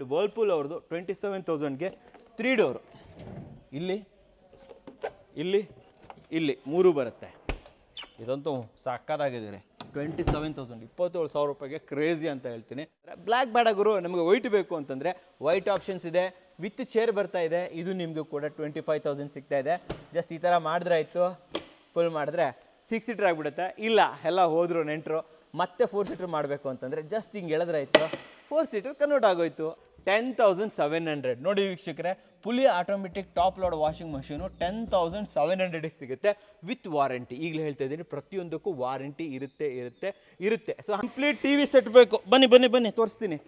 And Whirlpool ಅವ್ರದ್ದು twenty seven ತೌಸಂಡ್ಗೆ three door ಇಲ್ಲಿ ಇಲ್ಲಿ ಇಲ್ಲಿ ಮೂರು ಬರುತ್ತೆ. ಇದಂತೂ ಸಾಕಾದಾಗಿದ್ದೀರಿ ಟ್ವೆಂಟಿ ಸೆವೆನ್ ತೌಸಂಡ್ ಇಪ್ಪತ್ತೇಳು ಸಾವಿರ ರೂಪಾಯಿಗೆ ಕ್ರೇಜಿ ಅಂತ ಹೇಳ್ತೀನಿ. ಬ್ಲ್ಯಾಕ್ ಬೇಡ ಗುರು, ನಮಗೆ ವೈಟ್ ಬೇಕು ಅಂತಂದರೆ ವೈಟ್ ಆಪ್ಷನ್ಸ್ ಇದೆ ವಿತ್ ಚೇರ್ ಬರ್ತಾ ಇದೆ, ಇದು ನಿಮಗೂ ಕೂಡ ಟ್ವೆಂಟಿ ಫೈವ್ ತೌಸಂಡ್ ಸಿಗ್ತಾ ಇದೆ. ಜಸ್ಟ್ ಈ ಥರ ಮಾಡಿದ್ರೆ ಆಯಿತು ಫುಲ್ ಮಾಡಿದ್ರೆ ಸಿಕ್ಸ್ ಸೀಟರ್ ಆಗಿಬಿಡುತ್ತೆ. ಇಲ್ಲ, ಎಲ್ಲ ಹೋದರು ನೆಂಟರು, ಮತ್ತೆ ಫೋರ್ ಸೀಟರ್ ಮಾಡಬೇಕು ಅಂತಂದರೆ ಜಸ್ಟ್ ಹಿಂಗೆ ಹೇಳಿದ್ರೆ ಆಯಿತು ಫೋರ್ ಸೀಟರ್ ಕನ್ವರ್ಟ್ ಆಗೋಯ್ತು. ಟೆನ್ ತೌಸಂಡ್ ಸೆವೆನ್ ಹಂಡ್ರೆಡ್ ನೋಡಿ ವೀಕ್ಷಕರೇ fully automatic top load washing machine ten thousand seven ಹಂಡ್ರೆಡಿಗೆ ಸಿಗುತ್ತೆ ವಿತ್ ವಾರಂಟಿ ಈಗಲೇ ಹೇಳ್ತಾ ಇದ್ದೀನಿ, ಪ್ರತಿಯೊಂದಕ್ಕೂ ವಾರಂಟಿ ಇರುತ್ತೆ ಇರುತ್ತೆ ಇರುತ್ತೆ. So complete T V set ಬೇಕು. ಬನ್ನಿ ಬನ್ನಿ ಬನ್ನಿ, ತೋರಿಸ್ತೀನಿ.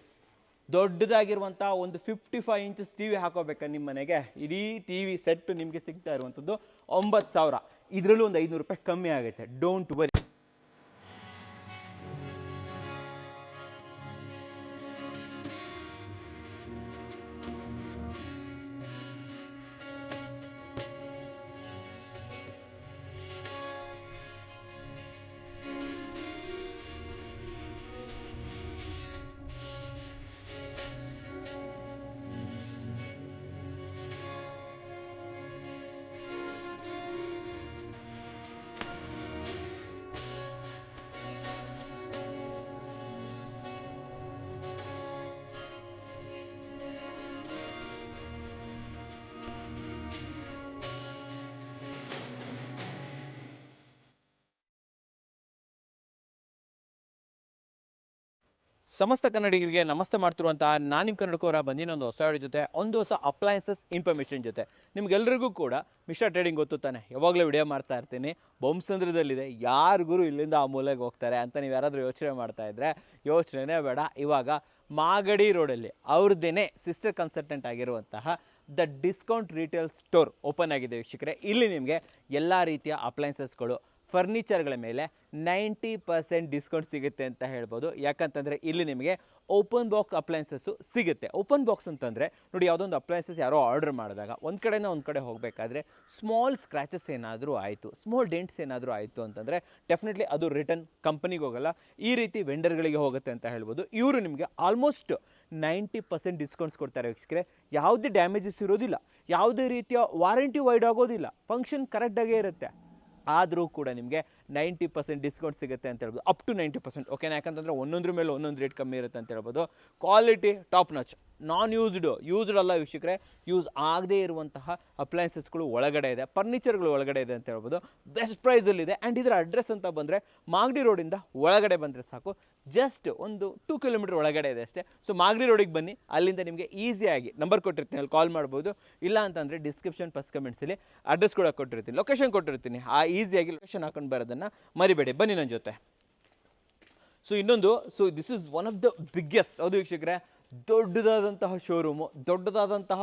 ದೊಡ್ಡದಾಗಿರುವಂಥ ಒಂದು fifty five inches T V ಹಾಕೋಬೇಕಾ ನಿಮ್ಮ ಮನೆಗೆ? ಇಡೀ ಟಿ ವಿ ಸೆಟ್ ನಿಮಗೆ ಸಿಗ್ತಾ ಇರುವಂಥದ್ದು ಒಂಬತ್ತು ಸಾವಿರ. ಇದರಲ್ಲೂ ಒಂದು ಐನೂರು ರೂಪಾಯಿ ಕಮ್ಮಿ ಆಗುತ್ತೆ. ಡೋಂಟ್ ವರಿ ಸಮಸ್ತ ಕನ್ನಡಿಗರಿಗೆ ನಮಸ್ತೆ ಮಾಡ್ತಿರುವಂತಹ ನಾನು ನಿಮ್ಮ ಬಂದಿನ ಒಂದು ಹೊಸ ಜೊತೆ, ಒಂದು ಹೊಸ ಅಪ್ಲಯನ್ಸಸ್ ಇನ್ಫಾರ್ಮೇಷನ್ ಜೊತೆ. ನಿಮ್ಗೆಲ್ರಿಗೂ ಕೂಡ ಮಿಶ್ರಾ ಟ್ರೇಡಿಂಗ್ ಗೊತ್ತು ತಾನೆ. ಯಾವಾಗಲೂ ವಿಡಿಯೋ ಮಾಡ್ತಾ ಇರ್ತೀನಿ. ಬೊಂಬಸಂದ್ರದಲ್ಲಿದೆ ಯಾರಿಗೂ ಇಲ್ಲಿಂದ ಆ ಮೂಲೆಗೆ ಹೋಗ್ತಾರೆ ಅಂತ ನೀವು ಯಾರಾದರೂ ಯೋಚನೆ ಮಾಡ್ತಾ ಇದ್ರೆ ಯೋಚನೆನೇ ಬೇಡ. ಇವಾಗ ಮಾಗಡಿ ರೋಡಲ್ಲಿ ಅವ್ರದ್ದೇನೆ ಸಿಸ್ಟರ್ ಕನ್ಸಲ್ಟೆಂಟ್ ಆಗಿರುವಂತಹ the discount retail store open ಆಗಿದೆ ವೀಕ್ಷಕರೇ. ಇಲ್ಲಿ ನಿಮಗೆ ಎಲ್ಲ ರೀತಿಯ ಅಪ್ಲಯನ್ಸಸ್ಗಳು ಫರ್ನಿಚರ್ಗಳ ಮೇಲೆ ನೈಂಟಿ ಪರ್ಸೆಂಟ್ ಡಿಸ್ಕೌಂಟ್ ಸಿಗುತ್ತೆ ಅಂತ ಹೇಳ್ಬೋದು. ಯಾಕಂತಂದರೆ ಇಲ್ಲಿ ನಿಮಗೆ ಓಪನ್ ಬಾಕ್ಸ್ ಅಪ್ಲಯನ್ಸಸ್ಸು ಸಿಗುತ್ತೆ. ಓಪನ್ ಬಾಕ್ಸ್ ಅಂತಂದರೆ ನೋಡಿ ಯಾವುದೊಂದು ಅಪ್ಲಯನ್ಸಸ್ ಯಾರೋ ಆರ್ಡರ್ ಮಾಡಿದಾಗ ಒಂದು ಕಡೆಯಿಂದ ಒಂದು ಕಡೆ ಹೋಗಬೇಕಾದ್ರೆ ಸ್ಮಾಲ್ ಸ್ಕ್ರ್ಯಾಚಸ್ ಏನಾದರೂ ಆಯಿತು, ಸ್ಮಾಲ್ ಡೆಂಟ್ಸ್ ಏನಾದರೂ ಆಯಿತು ಅಂತಂದರೆ ಡೆಫಿನೆಟ್ಲಿ ಅದು ರಿಟರ್ನ್ ಕಂಪನಿಗೆ ಹೋಗಲ್ಲ, ಈ ರೀತಿ ವೆಂಡರ್ಗಳಿಗೆ ಹೋಗುತ್ತೆ ಅಂತ ಹೇಳ್ಬೋದು. ಇವರು ನಿಮಗೆ ಆಲ್ಮೋಸ್ಟ್ ನೈಂಟಿ ಪರ್ಸೆಂಟ್ ಡಿಸ್ಕೌಂಟ್ಸ್ ಕೊಡ್ತಾರೆ ವೀಕ್ಷಕರೇ. ಯಾವುದೇ ಡ್ಯಾಮೇಜಸ್ ಇರೋದಿಲ್ಲ, ಯಾವುದೇ ರೀತಿಯ ವಾರಂಟಿ ವೈಡ್ ಆಗೋದಿಲ್ಲ, ಫಂಕ್ಷನ್ ಕರೆಕ್ಟಾಗೇ ಇರುತ್ತೆ. ಆದರೂ ಕೂಡ ನಿಮಗೆ ನೈಂಟಿ ಪರ್ಸೆಂಟ್ ಡಿಸ್ಕೌಂಟ್ ಸಿಗುತ್ತೆ ಅಂತ ಹೇಳ್ಬೋದು. ಅಪ್ ಟು ನೈಂಟಿ ಪರ್ಸೆಂಟ್ ಓಕೆನಾ ಯಾಕಂತಂದರೆ ಒಂದೊಂದ್ರ ಮೇಲೆ ಒಂದೊಂದು ರೇಟ್ ಕಮ್ಮಿ ಇರುತ್ತೆ ಅಂತ ಹೇಳ್ಬೋದು. Quality top notch non used used ಅಲ್ಲ ವೀಕ್ಷಕರೇ ಯೂಸ್ ಆಗದೇ ಇರುವಂತಹ ಅಪ್ಲಯನ್ಸಸ್ಗಳು ಒಳಗಡೆ ಇದೆ ಫರ್ನಿಚರ್ಗಳು ಒಳಗಡೆ ಇದೆ ಅಂತ ಹೇಳ್ಬೋದು. ಬೆಸ್ಟ್ ಪ್ರೈಸಲ್ಲಿದೆ ಆ್ಯಂಡ್ ಇದರ ಅಡ್ರೆಸ್ ಅಂತ ಬಂದರೆ ಮಾಗಡಿ ರೋಡಿಂದ ಒಳಗಡೆ ಬಂದರೆ ಸಾಕು. ಜಸ್ಟ್ ಒಂದು ಟೂ ಕಿಲೋಮೀಟರ್ ಒಳಗಡೆ ಇದೆ ಅಷ್ಟೇ. ಸೊ ಮಾಗಡಿ ರೋಡಿಗೆ ಬನ್ನಿ, ಅಲ್ಲಿಂದ ನಿಮಗೆ ಈಸಿಯಾಗಿ ನಂಬರ್ ಕೊಟ್ಟಿರ್ತೀನಿ, ಅಲ್ಲಿ ಕಾಲ್ ಮಾಡ್ಬೋದು. ಇಲ್ಲ ಅಂತಂದರೆ ಡಿಸ್ಕ್ರಿಪ್ಷನ್ ಫಸ್ಟ್ ಕಮೆಂಟ್ಸಲ್ಲಿ ಅಡ್ರೆಸ್ ಕೂಡ ಕೊಟ್ಟಿರ್ತೀನಿ ಲೊಕೇಶನ್ ಕೊಟ್ಟಿರ್ತೀನಿ. ಆ ಈಸಿಯಾಗಿ ಲೊಕೇಶನ್ ಹಾಕೊಂಡು ಬರೋದನ್ನು ಮರಿಬೇಡಿ. ಬನ್ನಿ ನನ್ನ ಜೊತೆ. ಸೊ ಇನ್ನೊಂದು so this is one of the biggest ಹೌದು ವೀಕ್ಷಕರೇ, ದೊಡ್ಡದಾದಂತಹ ಶೋರೂಮು ದೊಡ್ಡದಾದಂತಹ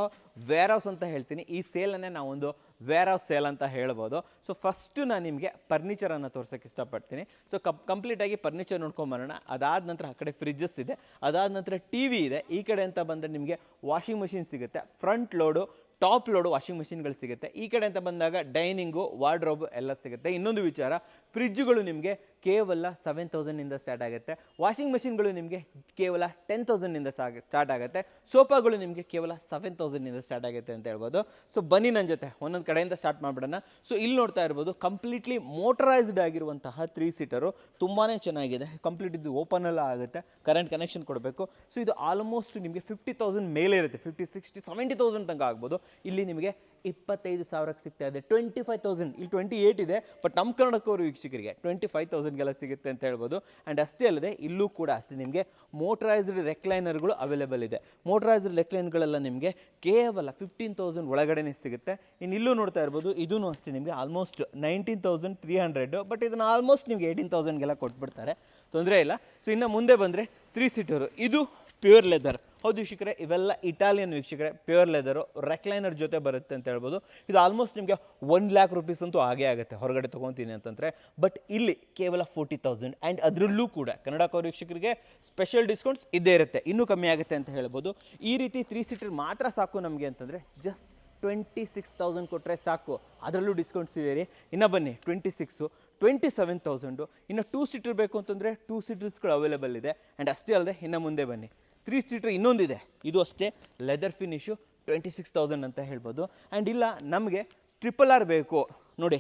ವೇರ್ ಹೌಸ್ ಅಂತ ಹೇಳ್ತೀನಿ. ಈ ಸೇಲನ್ನೇ ನಾವೊಂದು ವೇರ್ ಹೌಸ್ ಸೇಲ್ ಅಂತ ಹೇಳ್ಬೋದು. ಸೊ ಫಸ್ಟು ನಾನು ನಿಮಗೆ ಫರ್ನಿಚರನ್ನು ತೋರ್ಸೋಕ್ಕೆ ಇಷ್ಟಪಡ್ತೀನಿ. ಸೊ ಕಪ್ ಕಂಪ್ಲೀಟಾಗಿ ಫರ್ನಿಚರ್ ನೋಡ್ಕೊಂಬರೋಣ ಅದಾದ ನಂತರ ಆ ಕಡೆ ಫ್ರಿಜ್ಜಸ್ ಇದೆ. ಅದಾದ ನಂತರ ಟಿ ವಿ ಇದೆ. ಈ ಕಡೆ ಅಂತ ಬಂದರೆ ನಿಮಗೆ ವಾಷಿಂಗ್ ಮಷಿನ್ ಸಿಗುತ್ತೆ. Front load top load washing ಮಿಷಿನ್ಗಳು ಸಿಗುತ್ತೆ. ಈ ಕಡೆ ಅಂತ ಬಂದಾಗ ಡೈನಿಂಗು, ವಾರ್ಡ್ರೋಬ್ ಎಲ್ಲ ಸಿಗುತ್ತೆ. ಇನ್ನೊಂದು ವಿಚಾರ, ಫ್ರಿಜ್ಜುಗಳು ನಿಮಗೆ ಕೇವಲ ಸೆವೆನ್ ತೌಸಂಡಿಂದ ಸ್ಟಾರ್ಟ್ ಆಗುತ್ತೆ. ವಾಷಿಂಗ್ ಮೆಷಿನ್ಗಳು ನಿಮಗೆ ಕೇವಲ ಟೆನ್ ತೌಸಂಡಿಂದ ಸ್ಟಾರ್ಟ್ ಆಗುತ್ತೆ. ಸೋಫಾಗಳು ನಿಮಗೆ ಕೇವಲ ಸೆವೆನ್ ತೌಸಂಡಿಂದ ಸ್ಟಾರ್ಟ್ ಆಗುತ್ತೆ ಅಂತ ಹೇಳ್ಬೋದು. ಸೊ ಬನ್ನಿ ನನ್ನ ಜೊತೆ. ಒಂದೊಂದು ಕಡೆಯಿಂದ ಸ್ಟಾರ್ಟ್ ಮಾಡಿಬಿಡೋಣ. ಸೊ ಇಲ್ಲಿ ನೋಡ್ತಾ ಇರ್ಬೋದು ಕಂಪ್ಲೀಟ್ಲಿ ಮೋಟರೈಸ್ಡ್ ಆಗಿರುವಂತಹ ತ್ರೀ ಸೀಟರು ತುಂಬಾ ಚೆನ್ನಾಗಿದೆ. ಕಂಪ್ಲೀಟ್ ಇದು ಓಪನ್ ಎಲ್ಲ ಆಗುತ್ತೆ. ಕರೆಂಟ್ ಕನೆಕ್ಷನ್ ಕೊಡಬೇಕು. ಸೊ ಇದು ಆಲ್ಮೋಸ್ಟ್ ನಿಮಗೆ ಫಿಫ್ಟಿ ತೌಸಂಡ್ ಮೇಲೆ ಇರುತ್ತೆ. ಫಿಫ್ಟಿ ಸಿಕ್ಸ್ಟಿ ಸೆವೆಂಟಿ ತೌಸಂಡ್ ತನಕ ಆಗ್ಬೋದು. ಇಲ್ಲಿ ನಿಮಗೆ ಇಪ್ಪತ್ತೈದು ಸಾವಿರಕ್ಕೆ ಸಿಗ್ತಾ ಇದೆ. ಟ್ವೆಂಟಿ ಫೈವ್ ತೌಸಂಡ್ ಇಲ್ಲಿ ಟ್ವೆಂಟಿ ಏಯ್ಟ್ ಇದೆ ಬಟ್ ನಮ್ಮ ಕನ್ನಡಕ್ಕವರು ವೀಕ್ಷಕರಿಗೆ ಟ್ವೆಂಟಿ ಫೈವ್ ತೌಸಂಡ್ಗೆಲ್ಲ ಸಿಗುತ್ತೆ ಅಂತ ಹೇಳ್ಬೋದು. ಆ್ಯಂಡ್ ಅಷ್ಟೇ ಅಲ್ಲದೆ, ಇಲ್ಲೂ ಕೂಡ ಅಷ್ಟೇ ನಿಮಗೆ ಮೋಟರೈಸ್ಡ್ ರೆಕ್ಲೈನರ್ಗಳು ಅವೈಲೇಬಲ್ ಇದೆ. ಮೋಟರೈಸ್ಡ್ ರೆಕ್ಲೈನ್ಗಳೆಲ್ಲ ನಿಮಗೆ ಕೇವಲ ಫಿಫ್ಟೀನ್ ತೌಸಂಡ್ ಒಳಗಡೆನೇ ಸಿಗುತ್ತೆ. ಇನ್ನು ಇಲ್ಲೂ ನೋಡ್ತಾ ಇರ್ಬೋದು ಇದೂ ಅಷ್ಟೇ ನಿಮಗೆ almost nineteen thousand three hundred but ಇದನ್ನು ಆಲ್ಮೋಸ್ಟ್ ನಿಮಗೆ ಏಯ್ಟೀನ್ ತೌಸಂಡ್ಗೆಲ್ಲ ಕೊಟ್ಬಿಡ್ತಾರೆ. ತೊಂದರೆ ಇಲ್ಲ. ಸೊ ಇನ್ನು ಮುಂದೆ ಬಂದರೆ ತ್ರೀ ಸೀಟರು ಇದು ಪ್ಯೂರ್ ಲೆದರ್. ಹೌದು ವೀಕ್ಷಕರೇ, ಇವೆಲ್ಲ ಇಟಾಲಿಯನ್ ವೀಕ್ಷಕರೇ, ಪ್ಯೂರ್ ಲೆದರು ರೆಕ್ಲೈನರ್ ಜೊತೆ ಬರುತ್ತೆ ಅಂತ ಹೇಳ್ಬೋದು. ಇದು ಆಲ್ಮೋಸ್ಟ್ ನಿಮಗೆ ಒನ್ ಲ್ಯಾಕ್ ರುಪೀಸ್ ಅಂತೂ ಆಗೇ ಆಗುತ್ತೆ ಹೊರಗಡೆ ತೊಗೊತೀನಿ ಅಂತಂದರೆ. ಬಟ್ ಇಲ್ಲಿ ಕೇವಲ ಫೋರ್ಟಿ ತೌಸಂಡ್ ಆ್ಯಂಡ್ ಅದರಲ್ಲೂ ಕೂಡ ಕನ್ನಡ ಕೋರ್ ವೀಕ್ಷಕರಿಗೆ ಸ್ಪೆಷಲ್ ಡಿಸ್ಕೌಂಟ್ಸ್ ಇದ್ದೇ ಇರುತ್ತೆ. ಇನ್ನೂ ಕಮ್ಮಿ ಆಗುತ್ತೆ ಅಂತ ಹೇಳ್ಬೋದು. ಈ ರೀತಿ ತ್ರೀ ಸೀಟರ್ ಮಾತ್ರ ಸಾಕು ನಮಗೆ ಅಂತಂದರೆ ಜಸ್ಟ್ ಟ್ವೆಂಟಿ ಸಿಕ್ಸ್ ತೌಸಂಡ್ ಕೊಟ್ಟರೆ ಸಾಕು. ಅದರಲ್ಲೂ ಡಿಸ್ಕೌಂಟ್ಸ್ ಇದೆ ರೀ. ಇನ್ನು ಬನ್ನಿ twenty six twenty seven thousand ಇನ್ನು ಟೂ ಸೀಟರ್ ಬೇಕು ಅಂತಂದರೆ ಟೂ ಸೀಟರ್ಸ್ಗಳು ಅವೈಲೇಬಲ್ ಇದೆ. ಆ್ಯಂಡ್ ಅಷ್ಟೇ ಅಲ್ಲದೆ ಇನ್ನು ಮುಂದೆ ಬನ್ನಿ. ತ್ರೀ ಸೀಟ್ರ್ ಇನ್ನೊಂದಿದೆ. ಇದು ಅಷ್ಟೇ leather finish twenty six thousand ಅಂತ ಹೇಳ್ಬೋದು. ಆ್ಯಂಡ್ ಇಲ್ಲ, ನಮಗೆ ಟ್ರಿಪಲ್ ಆರ್ ಬೇಕು. ನೋಡಿ,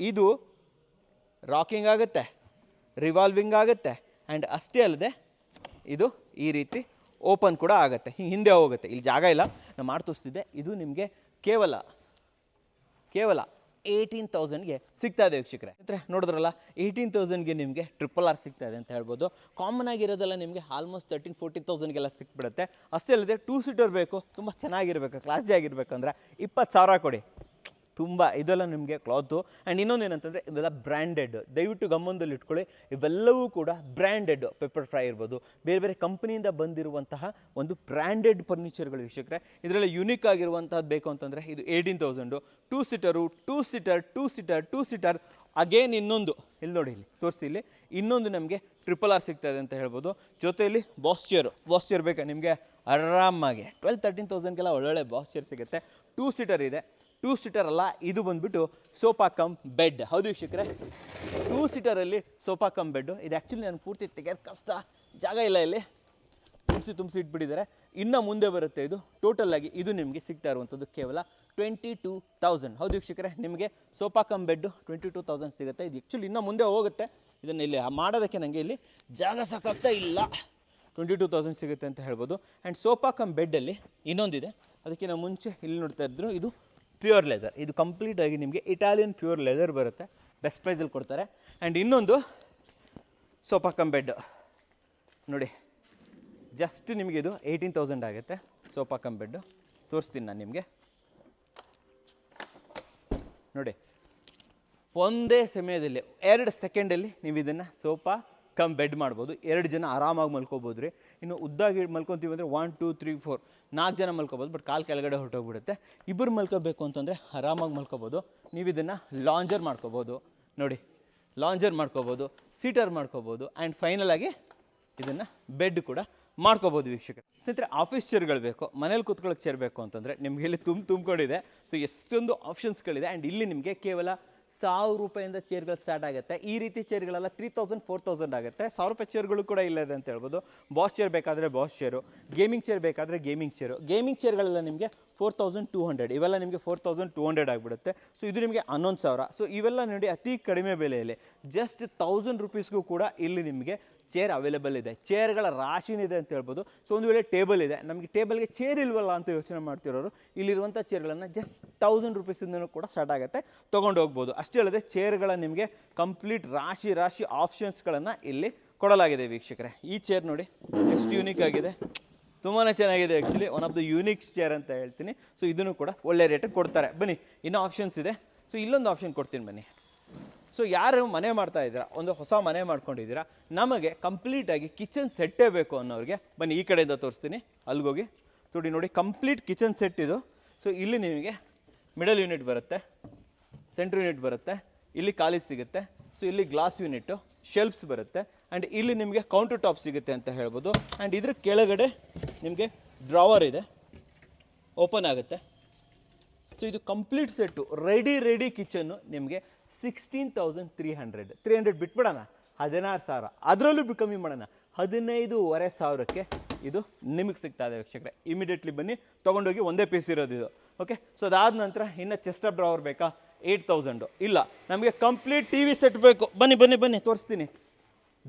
ಇದು ರಾಕಿಂಗ್ ಆಗುತ್ತೆ ರಿವಾಲ್ವಿಂಗ್ ಆಗುತ್ತೆ ಆ್ಯಂಡ್ ಅಷ್ಟೇ ಅಲ್ಲದೆ, ಇದು ಈ ರೀತಿ ಓಪನ್ ಕೂಡ ಆಗುತ್ತೆ. ಹಿಂಗೆ ಹಿಂದೆ ಹೋಗುತ್ತೆ. ಇಲ್ಲಿ ಜಾಗ ಇಲ್ಲ ನಾನು ಮಾಡಿ ತೋರಿಸ್ತಿದ್ದೆ. ಇದು ನಿಮಗೆ ಕೇವಲ ಕೇವಲ ಏಯ್ಟೀನ್ ತೌಸಂಡ್ಗೆ ಸಿಗ್ತಾ ಇದೆ ವೀಕ್ಷಕರೇ. ಅಂದರೆ ನೋಡಿದ್ರಲ್ಲ, ಏಯ್ಟೀನ್ ತೌಸಂಡ್ಗೆ ನಿಮಗೆ ಟ್ರಿಪಲ್ ಆರ್ ಸಿಗ್ತಾ ಇದೆ ಅಂತ ಹೇಳ್ಬೋದು. ಕಾಮನ್ ಆಗಿರೋದೆಲ್ಲ ನಿಮಗೆ ಆಲ್ಮೋಸ್ಟ್ ತರ್ಟೀನ್ ಫೋರ್ಟೀನ್ ತೌಸಂಡ್ಗೆಲ್ಲ ಸಿಕ್ಬಿಡುತ್ತೆ. ಅಷ್ಟೇ ಅಲ್ಲದೆ ಟೂ ಸೀಟರ್ ಬೇಕು, ತುಂಬ ಚೆನ್ನಾಗಿರಬೇಕು ಕ್ಲಾಸಿ ಆಗಿರಬೇಕಂದ್ರೆ ಇಪ್ಪತ್ತು ಸಾವಿರ ಕೊಡಿ. ತುಂಬ ಇದೆಲ್ಲ ನಿಮಗೆ ಕ್ಲಾತು ಆ್ಯಂಡ್ ಇನ್ನೊಂದು ಏನಂತಂದರೆ, ಇವೆಲ್ಲ ಬ್ರ್ಯಾಂಡೆಡ್ ದಯವಿಟ್ಟು ಗಮನದಲ್ಲಿ ಇಟ್ಕೊಳ್ಳಿ. ಇವೆಲ್ಲವೂ ಕೂಡ ಬ್ರ್ಯಾಂಡೆಡ್ ಪೆಪ್ಪರ್ ಫ್ರೈ ಇರ್ಬೋದು. ಬೇರೆ ಬೇರೆ ಕಂಪ್ನಿಯಿಂದ ಬಂದಿರುವಂತಹ ಒಂದು ಬ್ರ್ಯಾಂಡೆಡ್ ಫರ್ನಿಚರ್ಗಳು ವಿಷಯಕ್ಕೆ ಇದರಲ್ಲಿ ಯುನಿಕ್ ಆಗಿರುವಂಥದ್ದು ಬೇಕು ಅಂತಂದರೆ, ಇದು eighteen thousand two seater two seater two seater two seater again ಇನ್ನೊಂದು. ಇಲ್ಲಿ ನೋಡಿ ಇಲ್ಲಿ, ತೋರಿಸಿ ಇಲ್ಲಿ. ಇನ್ನೊಂದು ನಮಗೆ ಟ್ರಿಪಲ್ ಆರ್ ಸಿಗ್ತಾ ಇದೆ ಅಂತ ಹೇಳ್ಬೋದು. ಜೊತೆಯಲ್ಲಿ ಬಾಸ್ಚೇರು ಬಾಸ್ಚೇರ್ ಬಾಸ್ ಬೇಕಾ ನಿಮಗೆ? ಆರಾಮಾಗಿ ಟ್ವೆಲ್ ತರ್ಟೀನ್ ತೌಸಂಡ್ಗೆಲ್ಲ ಒಳ್ಳೊಳ್ಳೆ ಬಾಸ್ಚೇರ್ ಸಿಗುತ್ತೆ. ಟೂ ಸೀಟರ್ ಇದೆ. ಟೂ ಸೀಟರ್ ಅಲ್ಲ, ಇದು ಬಂದ್ಬಿಟ್ಟು ಸೋಫಾ ಕಮ್ ಬೆಡ್. ಹೌದು ವೀಕ್ಷಕರೆ? ಟೂ ಸೀಟರಲ್ಲಿ ಸೋಫಾ ಕಮ್ ಬೆಡ್ಡು ಇದು ಆ್ಯಕ್ಚುಲಿ ನಾನು ಪೂರ್ತಿ ತೆಗೆಯೋದು ಕಷ್ಟ ಜಾಗ ಇಲ್ಲ ಇಲ್ಲಿ. ತುಂಬಿಸಿ ತುಂಬಿಸಿ ಇಟ್ಬಿಟ್ಟಿದ್ದಾರೆ. ಇನ್ನು ಮುಂದೆ ಬರುತ್ತೆ ಇದು. ಟೋಟಲ್ ಆಗಿ ಇದು ನಿಮಗೆ ಸಿಗ್ತಾ ಇರುವಂಥದ್ದು ಕೇವಲ ಟ್ವೆಂಟಿ ಟೂ ತೌಸಂಡ್ ಹೌದು ವೀಕ್ಷಕರೇ, ನಿಮಗೆ sofa cum bed twenty two thousand ಸಿಗುತ್ತೆ. ಇದು ಆ್ಯಕ್ಚುಲಿ ಇನ್ನೂ ಮುಂದೆ ಹೋಗುತ್ತೆ. ಇದನ್ನು ಇಲ್ಲಿ ಮಾಡೋದಕ್ಕೆ ನನಗೆ ಇಲ್ಲಿ ಜಾಗ ಸಾಕಾಗ್ತಾ ಇಲ್ಲ. ಟ್ವೆಂಟಿ ಟೂ ತೌಸಂಡ್ ಸಿಗುತ್ತೆ ಅಂತ ಹೇಳ್ಬೋದು. ಆ್ಯಂಡ್ ಸೋಫಾ ಕಮ್ ಬೆಡ್ಡಲ್ಲಿ ಇನ್ನೊಂದಿದೆ. ಅದಕ್ಕಿಂತ ಮುಂಚೆ ಇಲ್ಲಿ ನೋಡ್ತಾ ಇದ್ರು, ಇದು ಪ್ಯೂರ್ ಲೆದರ್ ಇದು ಕಂಪ್ಲೀಟಾಗಿ ನಿಮಗೆ ಇಟಾಲಿಯನ್ ಪ್ಯೂರ್ ಲೆದರ್ ಬರುತ್ತೆ. ಬೆಸ್ಟ್ ಪ್ರೈಸಲ್ಲಿ ಕೊಡ್ತಾರೆ. ಆ್ಯಂಡ್ ಇನ್ನೊಂದು ಸೋಫಾ ಕಮ್ ಬೆಡ್ ನೋಡಿ ಜಸ್ಟ್ ನಿಮಗೆ ಇದು ಏಯ್ಟೀನ್ ತೌಸಂಡ್ ಆಗುತ್ತೆ ಸೋಫಾ ಕಮ್ ಬೆಡ್ಡು ತೋರಿಸ್ತೀನಿ ನಾನು ನಿಮಗೆ. ನೋಡಿ, ಒಂದೇ ಸಮಯದಲ್ಲಿ, ಎರಡು ಸೆಕೆಂಡಲ್ಲಿ ನೀವು ಇದನ್ನು ಸೋಫಾ ಕಮ್ ಬೆಡ್ ಮಾಡ್ಬೋದು. ಎರಡು ಜನ ಆರಾಮಾಗಿ ಮಲ್ಕೋಬೋದು ರೀ ಇನ್ನು ಉದ್ದಾಗಿ ಮಲ್ಕೊತೀವಿ ಅಂದರೆ ಒನ್ ಟೂ ತ್ರೀ ಫೋರ್ ನಾಲ್ಕು ಜನ ಮಲ್ಕೋಬೋದು ಬಟ್ ಕಾಲು ಕೆಳಗಡೆ ಹೊರಟೋಗ್ಬಿಡುತ್ತೆ. ಇಬ್ಬರು ಮಲ್ಕೋಬೇಕು ಅಂತಂದರೆ ಆರಾಮಾಗಿ ಮಲ್ಕೋಬೋದು. ನೀವು ಇದನ್ನು ಲಾಂಜರ್ ಮಾಡ್ಕೋಬೋದು. ನೋಡಿ, ಲಾಂಜರ್ ಮಾಡ್ಕೋಬೋದು, ಸೀಟರ್ ಮಾಡ್ಕೋಬೋದು ಆ್ಯಂಡ್ ಫೈನಲ್ ಆಗಿ ಇದನ್ನು ಬೆಡ್ ಕೂಡ ಮಾಡ್ಕೋಬೋದು ವೀಕ್ಷಕರು. ಸ್ನೇಹಿತರೆ ಆಫೀಸ್ ಚೇರ್ಗಳು ಬೇಕು. ಮನೇಲಿ ಕೂತ್ಕೊಳ್ಳೋಕೆ ಚೇರ್ ಬೇಕು ಅಂತಂದರೆ ನಿಮಗೆ ಇಲ್ಲಿ ತುಂಬ ತುಂಬಿಕೊಂಡಿದೆ. ಸೊ ಎಷ್ಟೊಂದು ಆಪ್ಷನ್ಸ್ಗಳಿದೆ ಆ್ಯಂಡ್ ಇಲ್ಲಿ ನಿಮಗೆ ಕೇವಲ ಸಾವಿರ ರೂಪಾಯಿಂದ ಚೇರ್ಗಳು ಸ್ಟಾರ್ಟ್ ಆಗುತ್ತೆ. ಈ ರೀತಿ ಚೇರ್ಗಳೆಲ್ಲ ತ್ರೀ ತೌಸಂಡ್ ಫೋರ್ ತೌಸಂಡ್ ಆಗುತ್ತೆ. ಸಾವಿರ ರೂಪಾಯಿ ಚೇರ್ಗಳು ಕೂಡ ಇಲ್ಲ ಇದೆ ಅಂತ ಹೇಳ್ಬೋದು. ಬಾಸ್ ಚೇರ್ ಬೇಕಾದರೆ ಬಾಸ್ ಚೇರು ಗೇಮಿಂಗ್ ಚೇರ್ ಬೇಕಾದರೆ ಗೇಮಿಂಗ್ ಚೇರು ಗೇಮಿಂಗ್ ಚೇರ್ಗಳೆಲ್ಲ ನಿಮಗೆ ಫೋರ್ ತೌಸಂಡ್ ಟೂ ಹಂಡ್ರೆಡ್ ಇವೆಲ್ಲ ನಿಮಗೆ ಫೋರ್ ತೌಸಂಡ್ ಟೂ ಹಂಡ್ರೆಡ್ ಆಗಿಬಿಡುತ್ತೆ. ಸೊ ಇದು ನಿಮಗೆ ಹನ್ನೊಂದು ಸಾವಿರ. ಸೊ ಇವೆಲ್ಲ ನೋಡಿ ಅತಿ ಕಡಿಮೆ ಬೆಲೆಯಲ್ಲಿ ಜಸ್ಟ್ ತೌಸಂಡ್ ರುಪೀಸ್ಗೂ ಕೂಡ ಇಲ್ಲಿ ನಿಮಗೆ ಚೇರ್ ಅವೈಲೇಬಲ್ ಇದೆ. ಚೇರ್ಗಳ ರಾಶಿನಿದೆ ಅಂತ ಹೇಳ್ಬೋದು. ಸೊ ಒಂದು ವೇಳೆ ಟೇಬಲ್ ಇದೆ. ನಮಗೆ ಟೇಬಲ್ಗೆ ಚೇರ್ ಇಲ್ವಲ್ಲ ಅಂತ ಯೋಚನೆ ಮಾಡ್ತಿರೋರು ಇಲ್ಲಿರುವಂಥ ಚೇರ್ಗಳನ್ನು ಜಸ್ಟ್ ತೌಸಂಡ್ ರುಪೀಸಿಂದನೂ ಕೂಡ ಸ್ಟಾರ್ಟ್ ಆಗುತ್ತೆ. ತೊಗೊಂಡು ಹೋಗ್ಬೋದು. ಅಷ್ಟೇ ಅಲ್ಲದೆ ಚೇರ್ಗಳ ನಿಮಗೆ ಕಂಪ್ಲೀಟ್ ರಾಶಿ ರಾಶಿ ಆಪ್ಷನ್ಸ್ಗಳನ್ನು ಇಲ್ಲಿ ಕೊಡಲಾಗಿದೆ ವೀಕ್ಷಕರೇ. ಈ ಚೇರ್ ನೋಡಿ, ಎಷ್ಟು ಯೂನಿಕ್ ಆಗಿದೆ. ತುಂಬಾ ಚೆನ್ನಾಗಿದೆ actually one of the unique chair ಅಂತ ಹೇಳ್ತೀನಿ. ಸೊ ಇದನ್ನು ಕೂಡ ಒಳ್ಳೆ ರೇಟಿಗೆ ಕೊಡ್ತಾರೆ. ಬನ್ನಿ, ಇನ್ನೂ ಆಪ್ಷನ್ಸ್ ಇದೆ. ಸೊ ಇಲ್ಲೊಂದು ಆಪ್ಷನ್ ಕೊಡ್ತೀನಿ ಬನ್ನಿ. ಸೊ ಯಾರು ಮನೆ ಮಾಡ್ತಾ ಇದ್ದೀರಾ? ಒಂದು ಹೊಸ ಮನೆ ಮಾಡ್ಕೊಂಡಿದ್ದೀರಾ? ನಮಗೆ ಕಂಪ್ಲೀಟಾಗಿ ಕಿಚನ್ ಸೆಟ್ಟೇ ಬೇಕು ಅನ್ನೋರಿಗೆ ಬನ್ನಿ, ಈ ಕಡೆಯಿಂದ ತೋರಿಸ್ತೀನಿ. ಅಲ್ಲಿಗೋಗಿ ನೋಡಿ ನೋಡಿ ಕಂಪ್ಲೀಟ್ ಕಿಚನ್ ಸೆಟ್ ಇದು. ಸೊ ಇಲ್ಲಿ ನಿಮಗೆ ಮಿಡಲ್ ಯೂನಿಟ್ ಬರುತ್ತೆ ಸೆಂಟ್ರ್ ಯೂನಿಟ್ ಬರುತ್ತೆ, ಇಲ್ಲಿ ಖಾಲಿ ಸಿಗುತ್ತೆ. ಸೊ ಇಲ್ಲಿ ಗ್ಲಾಸ್ ಯೂನಿಟ್ಟು ಶೆಲ್ಫ್ಸ್ ಬರುತ್ತೆ. ಆ್ಯಂಡ್ ಇಲ್ಲಿ ನಿಮಗೆ ಕೌಂಟರ್ ಟಾಪ್ ಸಿಗುತ್ತೆ ಅಂತ ಹೇಳ್ಬೋದು. ಆ್ಯಂಡ್ ಇದ್ರ ಕೆಳಗಡೆ ನಿಮಗೆ ಡ್ರಾವರ್ ಇದೆ. ಓಪನ್ ಆಗುತ್ತೆ. ಸೊ ಇದು complete set ready ready kitchen ನಿಮಗೆ sixteen thousand three hundred three hundred ಬಿಟ್ಬಿಡೋಣ. ಹದಿನಾರು ಸಾವಿರ. ಅದರಲ್ಲೂ ಬಿ ಕಮ್ಮಿ ಮಾಡೋಣ? ಹದಿನೈದೂವರೆ ಸಾವಿರಕ್ಕೆ ಇದು ನಿಮಗೆ ಸಿಗ್ತಾ ಇದೆ ವೀಕ್ಷಕರೇ. ಇಮಿಡಿಯೇಟ್ಲಿ ಬನ್ನಿ. ತೊಗೊಂಡೋಗಿ ಒಂದೇ ಪೀಸ್ ಇರೋದು ಇದು. ಓಕೆ ಸೊ ಅದಾದ ನಂತರ ಇನ್ನು ಚೆಸ್ಟ್ ಅಪ್ ಡ್ರಾವರ್ ಬೇಕಾ? ಏಯ್ಟ್ ತೌಸಂಡು ಇಲ್ಲ. ನಮಗೆ ಕಂಪ್ಲೀಟ್ ಟಿ ವಿ ಸೆಟ್ ಬೇಕು. ಬನ್ನಿ ಬನ್ನಿ ಬನ್ನಿ. ತೋರಿಸ್ತೀನಿ.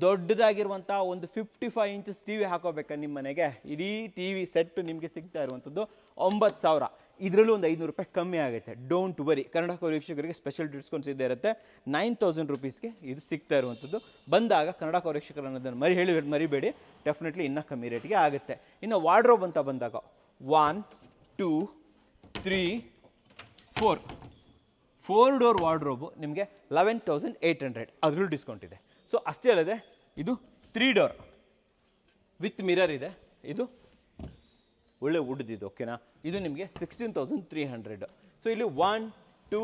ದೊಡ್ಡದಾಗಿರುವಂಥ ಒಂದು fifty five inches T V ಹಾಕೋಬೇಕಾ ನಿಮ್ಮ ಮನೆಗೆ? ಇಡೀ ಟಿ ವಿ ಸೆಟ್ ನಿಮಗೆ ಸಿಗ್ತಾ ಇರುವಂಥದ್ದು ಒಂಬತ್ತು ಸಾವಿರ. ಇದರಲ್ಲೂ ಒಂದು ಐನೂರು ರೂಪಾಯಿ ಕಮ್ಮಿ ಆಗುತ್ತೆ. ಡೋಂಟ್ ವರಿ ಕನ್ನಡ ವೀಕ್ಷಕರಿಗೆ ಸ್ಪೆಷಲ್ ಡಿಸ್ಕೌಂಟ್ಸ್ ಇದೆ ಇರುತ್ತೆ. ನೈನ್ ತೌಸಂಡ್ ರುಪೀಸ್ಗೆ ಇದು ಸಿಗ್ತಾ ಇರುವಂಥದ್ದು ಬಂದಾಗ ಕನ್ನಡ ವೀಕ್ಷಕರು ಅನ್ನೋದನ್ನು ಮರಿ ಹೇಳಿ ಮರಿಬೇಡಿ. ಡೆಫಿನೆಟ್ಲಿ ಇನ್ನೂ ಕಮ್ಮಿ ರೇಟ್ಗೆ ಆಗುತ್ತೆ. ಇನ್ನು ವಾರ್ಡ್ರೋಬ್ ಅಂತ ಬಂದಾಗ one two three four four door wardrobe ನಿಮಗೆ ಲೆವೆನ್ ತೌಸಂಡ್ ಏಯ್ಟ್ ಹಂಡ್ರೆಡ್ ಅದರಲ್ಲೂ ಡಿಸ್ಕೌಂಟ್ ಇದೆ. ಸೊ ಅಷ್ಟೇ ಅಲ್ಲದೆ, ಇದು ತ್ರೀ ಡೋರ್ ವಿತ್ ಮಿರರ್ ಇದೆ. ಇದು ಒಳ್ಳೆ ಉಡ್ದಿದ್ದು ಓಕೆನಾ ಇದು ನಿಮಗೆ sixteen thousand three hundred so ಇಲ್ಲಿ one two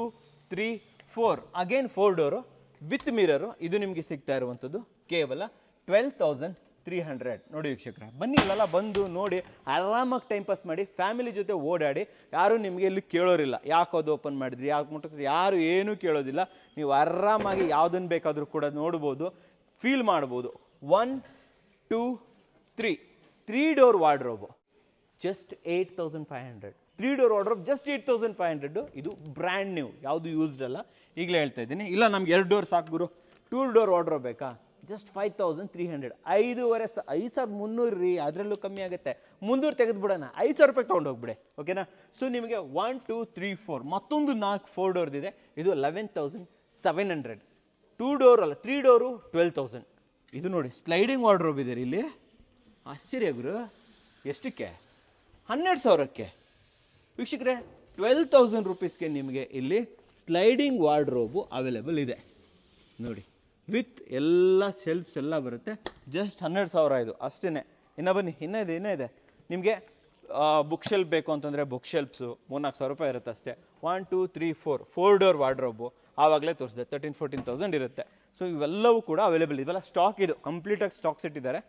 three four again four door with mirror ಇದು ನಿಮಗೆ ಸಿಗ್ತಾ ಇರುವಂಥದ್ದು ಕೇವಲ ಟ್ವೆಲ್ ತೌಸಂಡ್ ತ್ರೀ ಹಂಡ್ರೆಡ್ ನೋಡಿ ವೀಕ್ಷಕರ, ಬನ್ನಿ ಇಲ್ಲೆಲ್ಲ ಬಂದು ನೋಡಿ, ಆರಾಮಾಗಿ ಟೈಮ್ ಪಾಸ್ ಮಾಡಿ ಫ್ಯಾಮಿಲಿ ಜೊತೆ ಓಡಾಡಿ, ಯಾರೂ ನಿಮಗೆ ಇಲ್ಲಿ ಕೇಳೋರಿಲ್ಲ. ಯಾಕೆ ಅದು ಓಪನ್ ಮಾಡಿದ್ರಿ, ಯಾಕೆ ಮುಟ್ಟಿದ್ರಿ ಯಾರು ಏನೂ ಕೇಳೋದಿಲ್ಲ. ನೀವು ಆರಾಮಾಗಿ ಯಾವುದನ್ನು ಬೇಕಾದರೂ ಕೂಡ ನೋಡ್ಬೋದು ಫೀಲ್ ಮಾಡ್ಬೋದು. One two three three door wardrobe just eight thousand five hundred three door wardrobe just eight thousand five hundred ಇದು ಬ್ರ್ಯಾಂಡ್ ನ್ಯೂ ಯಾವುದು ಯೂಸ್ಡ್ ಅಲ್ಲ. ಈಗಲೇ ಹೇಳ್ತಾ ಇದ್ದೀನಿ. ಇಲ್ಲ, ನಮ್ಗೆ ಎರಡು ಡೋರ್ ಸಾಕು ಗುರು. ಟೂ ಡೋರ್ ವಾರ್ಡ್ರೋಬ್ ಬೇಕಾ? Just five thousand three hundred ಐದೂವರೆ ಸ, ಐದು ಸಾವಿರದ ಮುನ್ನೂರು ರೀ, ಅದರಲ್ಲೂ ಕಮ್ಮಿ ಆಗುತ್ತೆ. ಮುನ್ನೂರು ತೆಗೆದುಬಿಡೋಣ ಐದು ಸಾವಿರ ರೂಪಾಯಿ ತೊಗೊಂಡು ಹೋಗ್ಬಿಡಿ ಓಕೆನಾ ಸೊ ನಿಮಗೆ ಒನ್ ಟೂ ತ್ರೀ ಫೋರ್ ಮತ್ತೊಂದು ನಾಲ್ಕು ಫೋರ್ ಡೋರ್ದಿದೆ ಇದು. Eleven thousand seven hundred two door ಅಲ್ಲ ತ್ರೀ ಡೋರು ಟ್ವೆಲ್ ತೌಸಂಡ್ ಇದು ನೋಡಿ ಸ್ಲೈಡಿಂಗ್ ವಾರ್ಡ್ರೋಬ್ ಇದೆ ಇಲ್ಲಿ. ಆಶ್ಚರ್ಯ ಗುರು. ಎಷ್ಟಕ್ಕೆ? ಹನ್ನೆರಡು ಸಾವಿರಕ್ಕೆ. ವೀಕ್ಷಕರೇ ಟ್ವೆಲ್ ತೌಸಂಡ್ ರುಪೀಸ್ಗೆ ನಿಮಗೆ ಇಲ್ಲಿ ಸ್ಲೈಡಿಂಗ್ ವಾರ್ಡ್ರೋಬು ಅವೈಲೇಬಲ್ ಇದೆ. ನೋಡಿ. ವಿತ್ ಎಲ್ಲ ಶೆಲ್ಫ್ಸ್ ಎಲ್ಲ ಬರುತ್ತೆ. ಜಸ್ಟ್ ಹನ್ನೆರಡು ಸಾವಿರ ಇದು ಅಷ್ಟೇ ಇನ್ನು ಬನ್ನಿ, ಇನ್ನೂ ಇದೆ ಇನ್ನೂ ಇದೆ. ನಿಮಗೆ ಬುಕ್ ಶೆಲ್ಫ್ ಬೇಕು ಅಂತಂದರೆ ಬುಕ್ ಶೆಲ್ಫ್ಸು ಮೂರ್ನಾಲ್ಕು ಸಾವಿರ ರೂಪಾಯಿ ಇರುತ್ತೆ ಅಷ್ಟೇ. One two three four four door wardrobe ಆವಾಗಲೇ ತೋರಿಸಿದೆ ತರ್ಟೀನ್ ಫೋರ್ಟೀನ್ ತೌಸಂಡ್ ಇರುತ್ತೆ. ಸೊ ಇವೆಲ್ಲವೂ ಕೂಡ ಅವೈಲೇಬಲ್ ಇವೆಲ್ಲ ಸ್ಟಾಕ್ ಇದು ಕಂಪ್ಲೀಟಾಗಿ ಸ್ಟಾಕ್ಸ್ ಇಟ್ಟಿದ್ದಾರೆ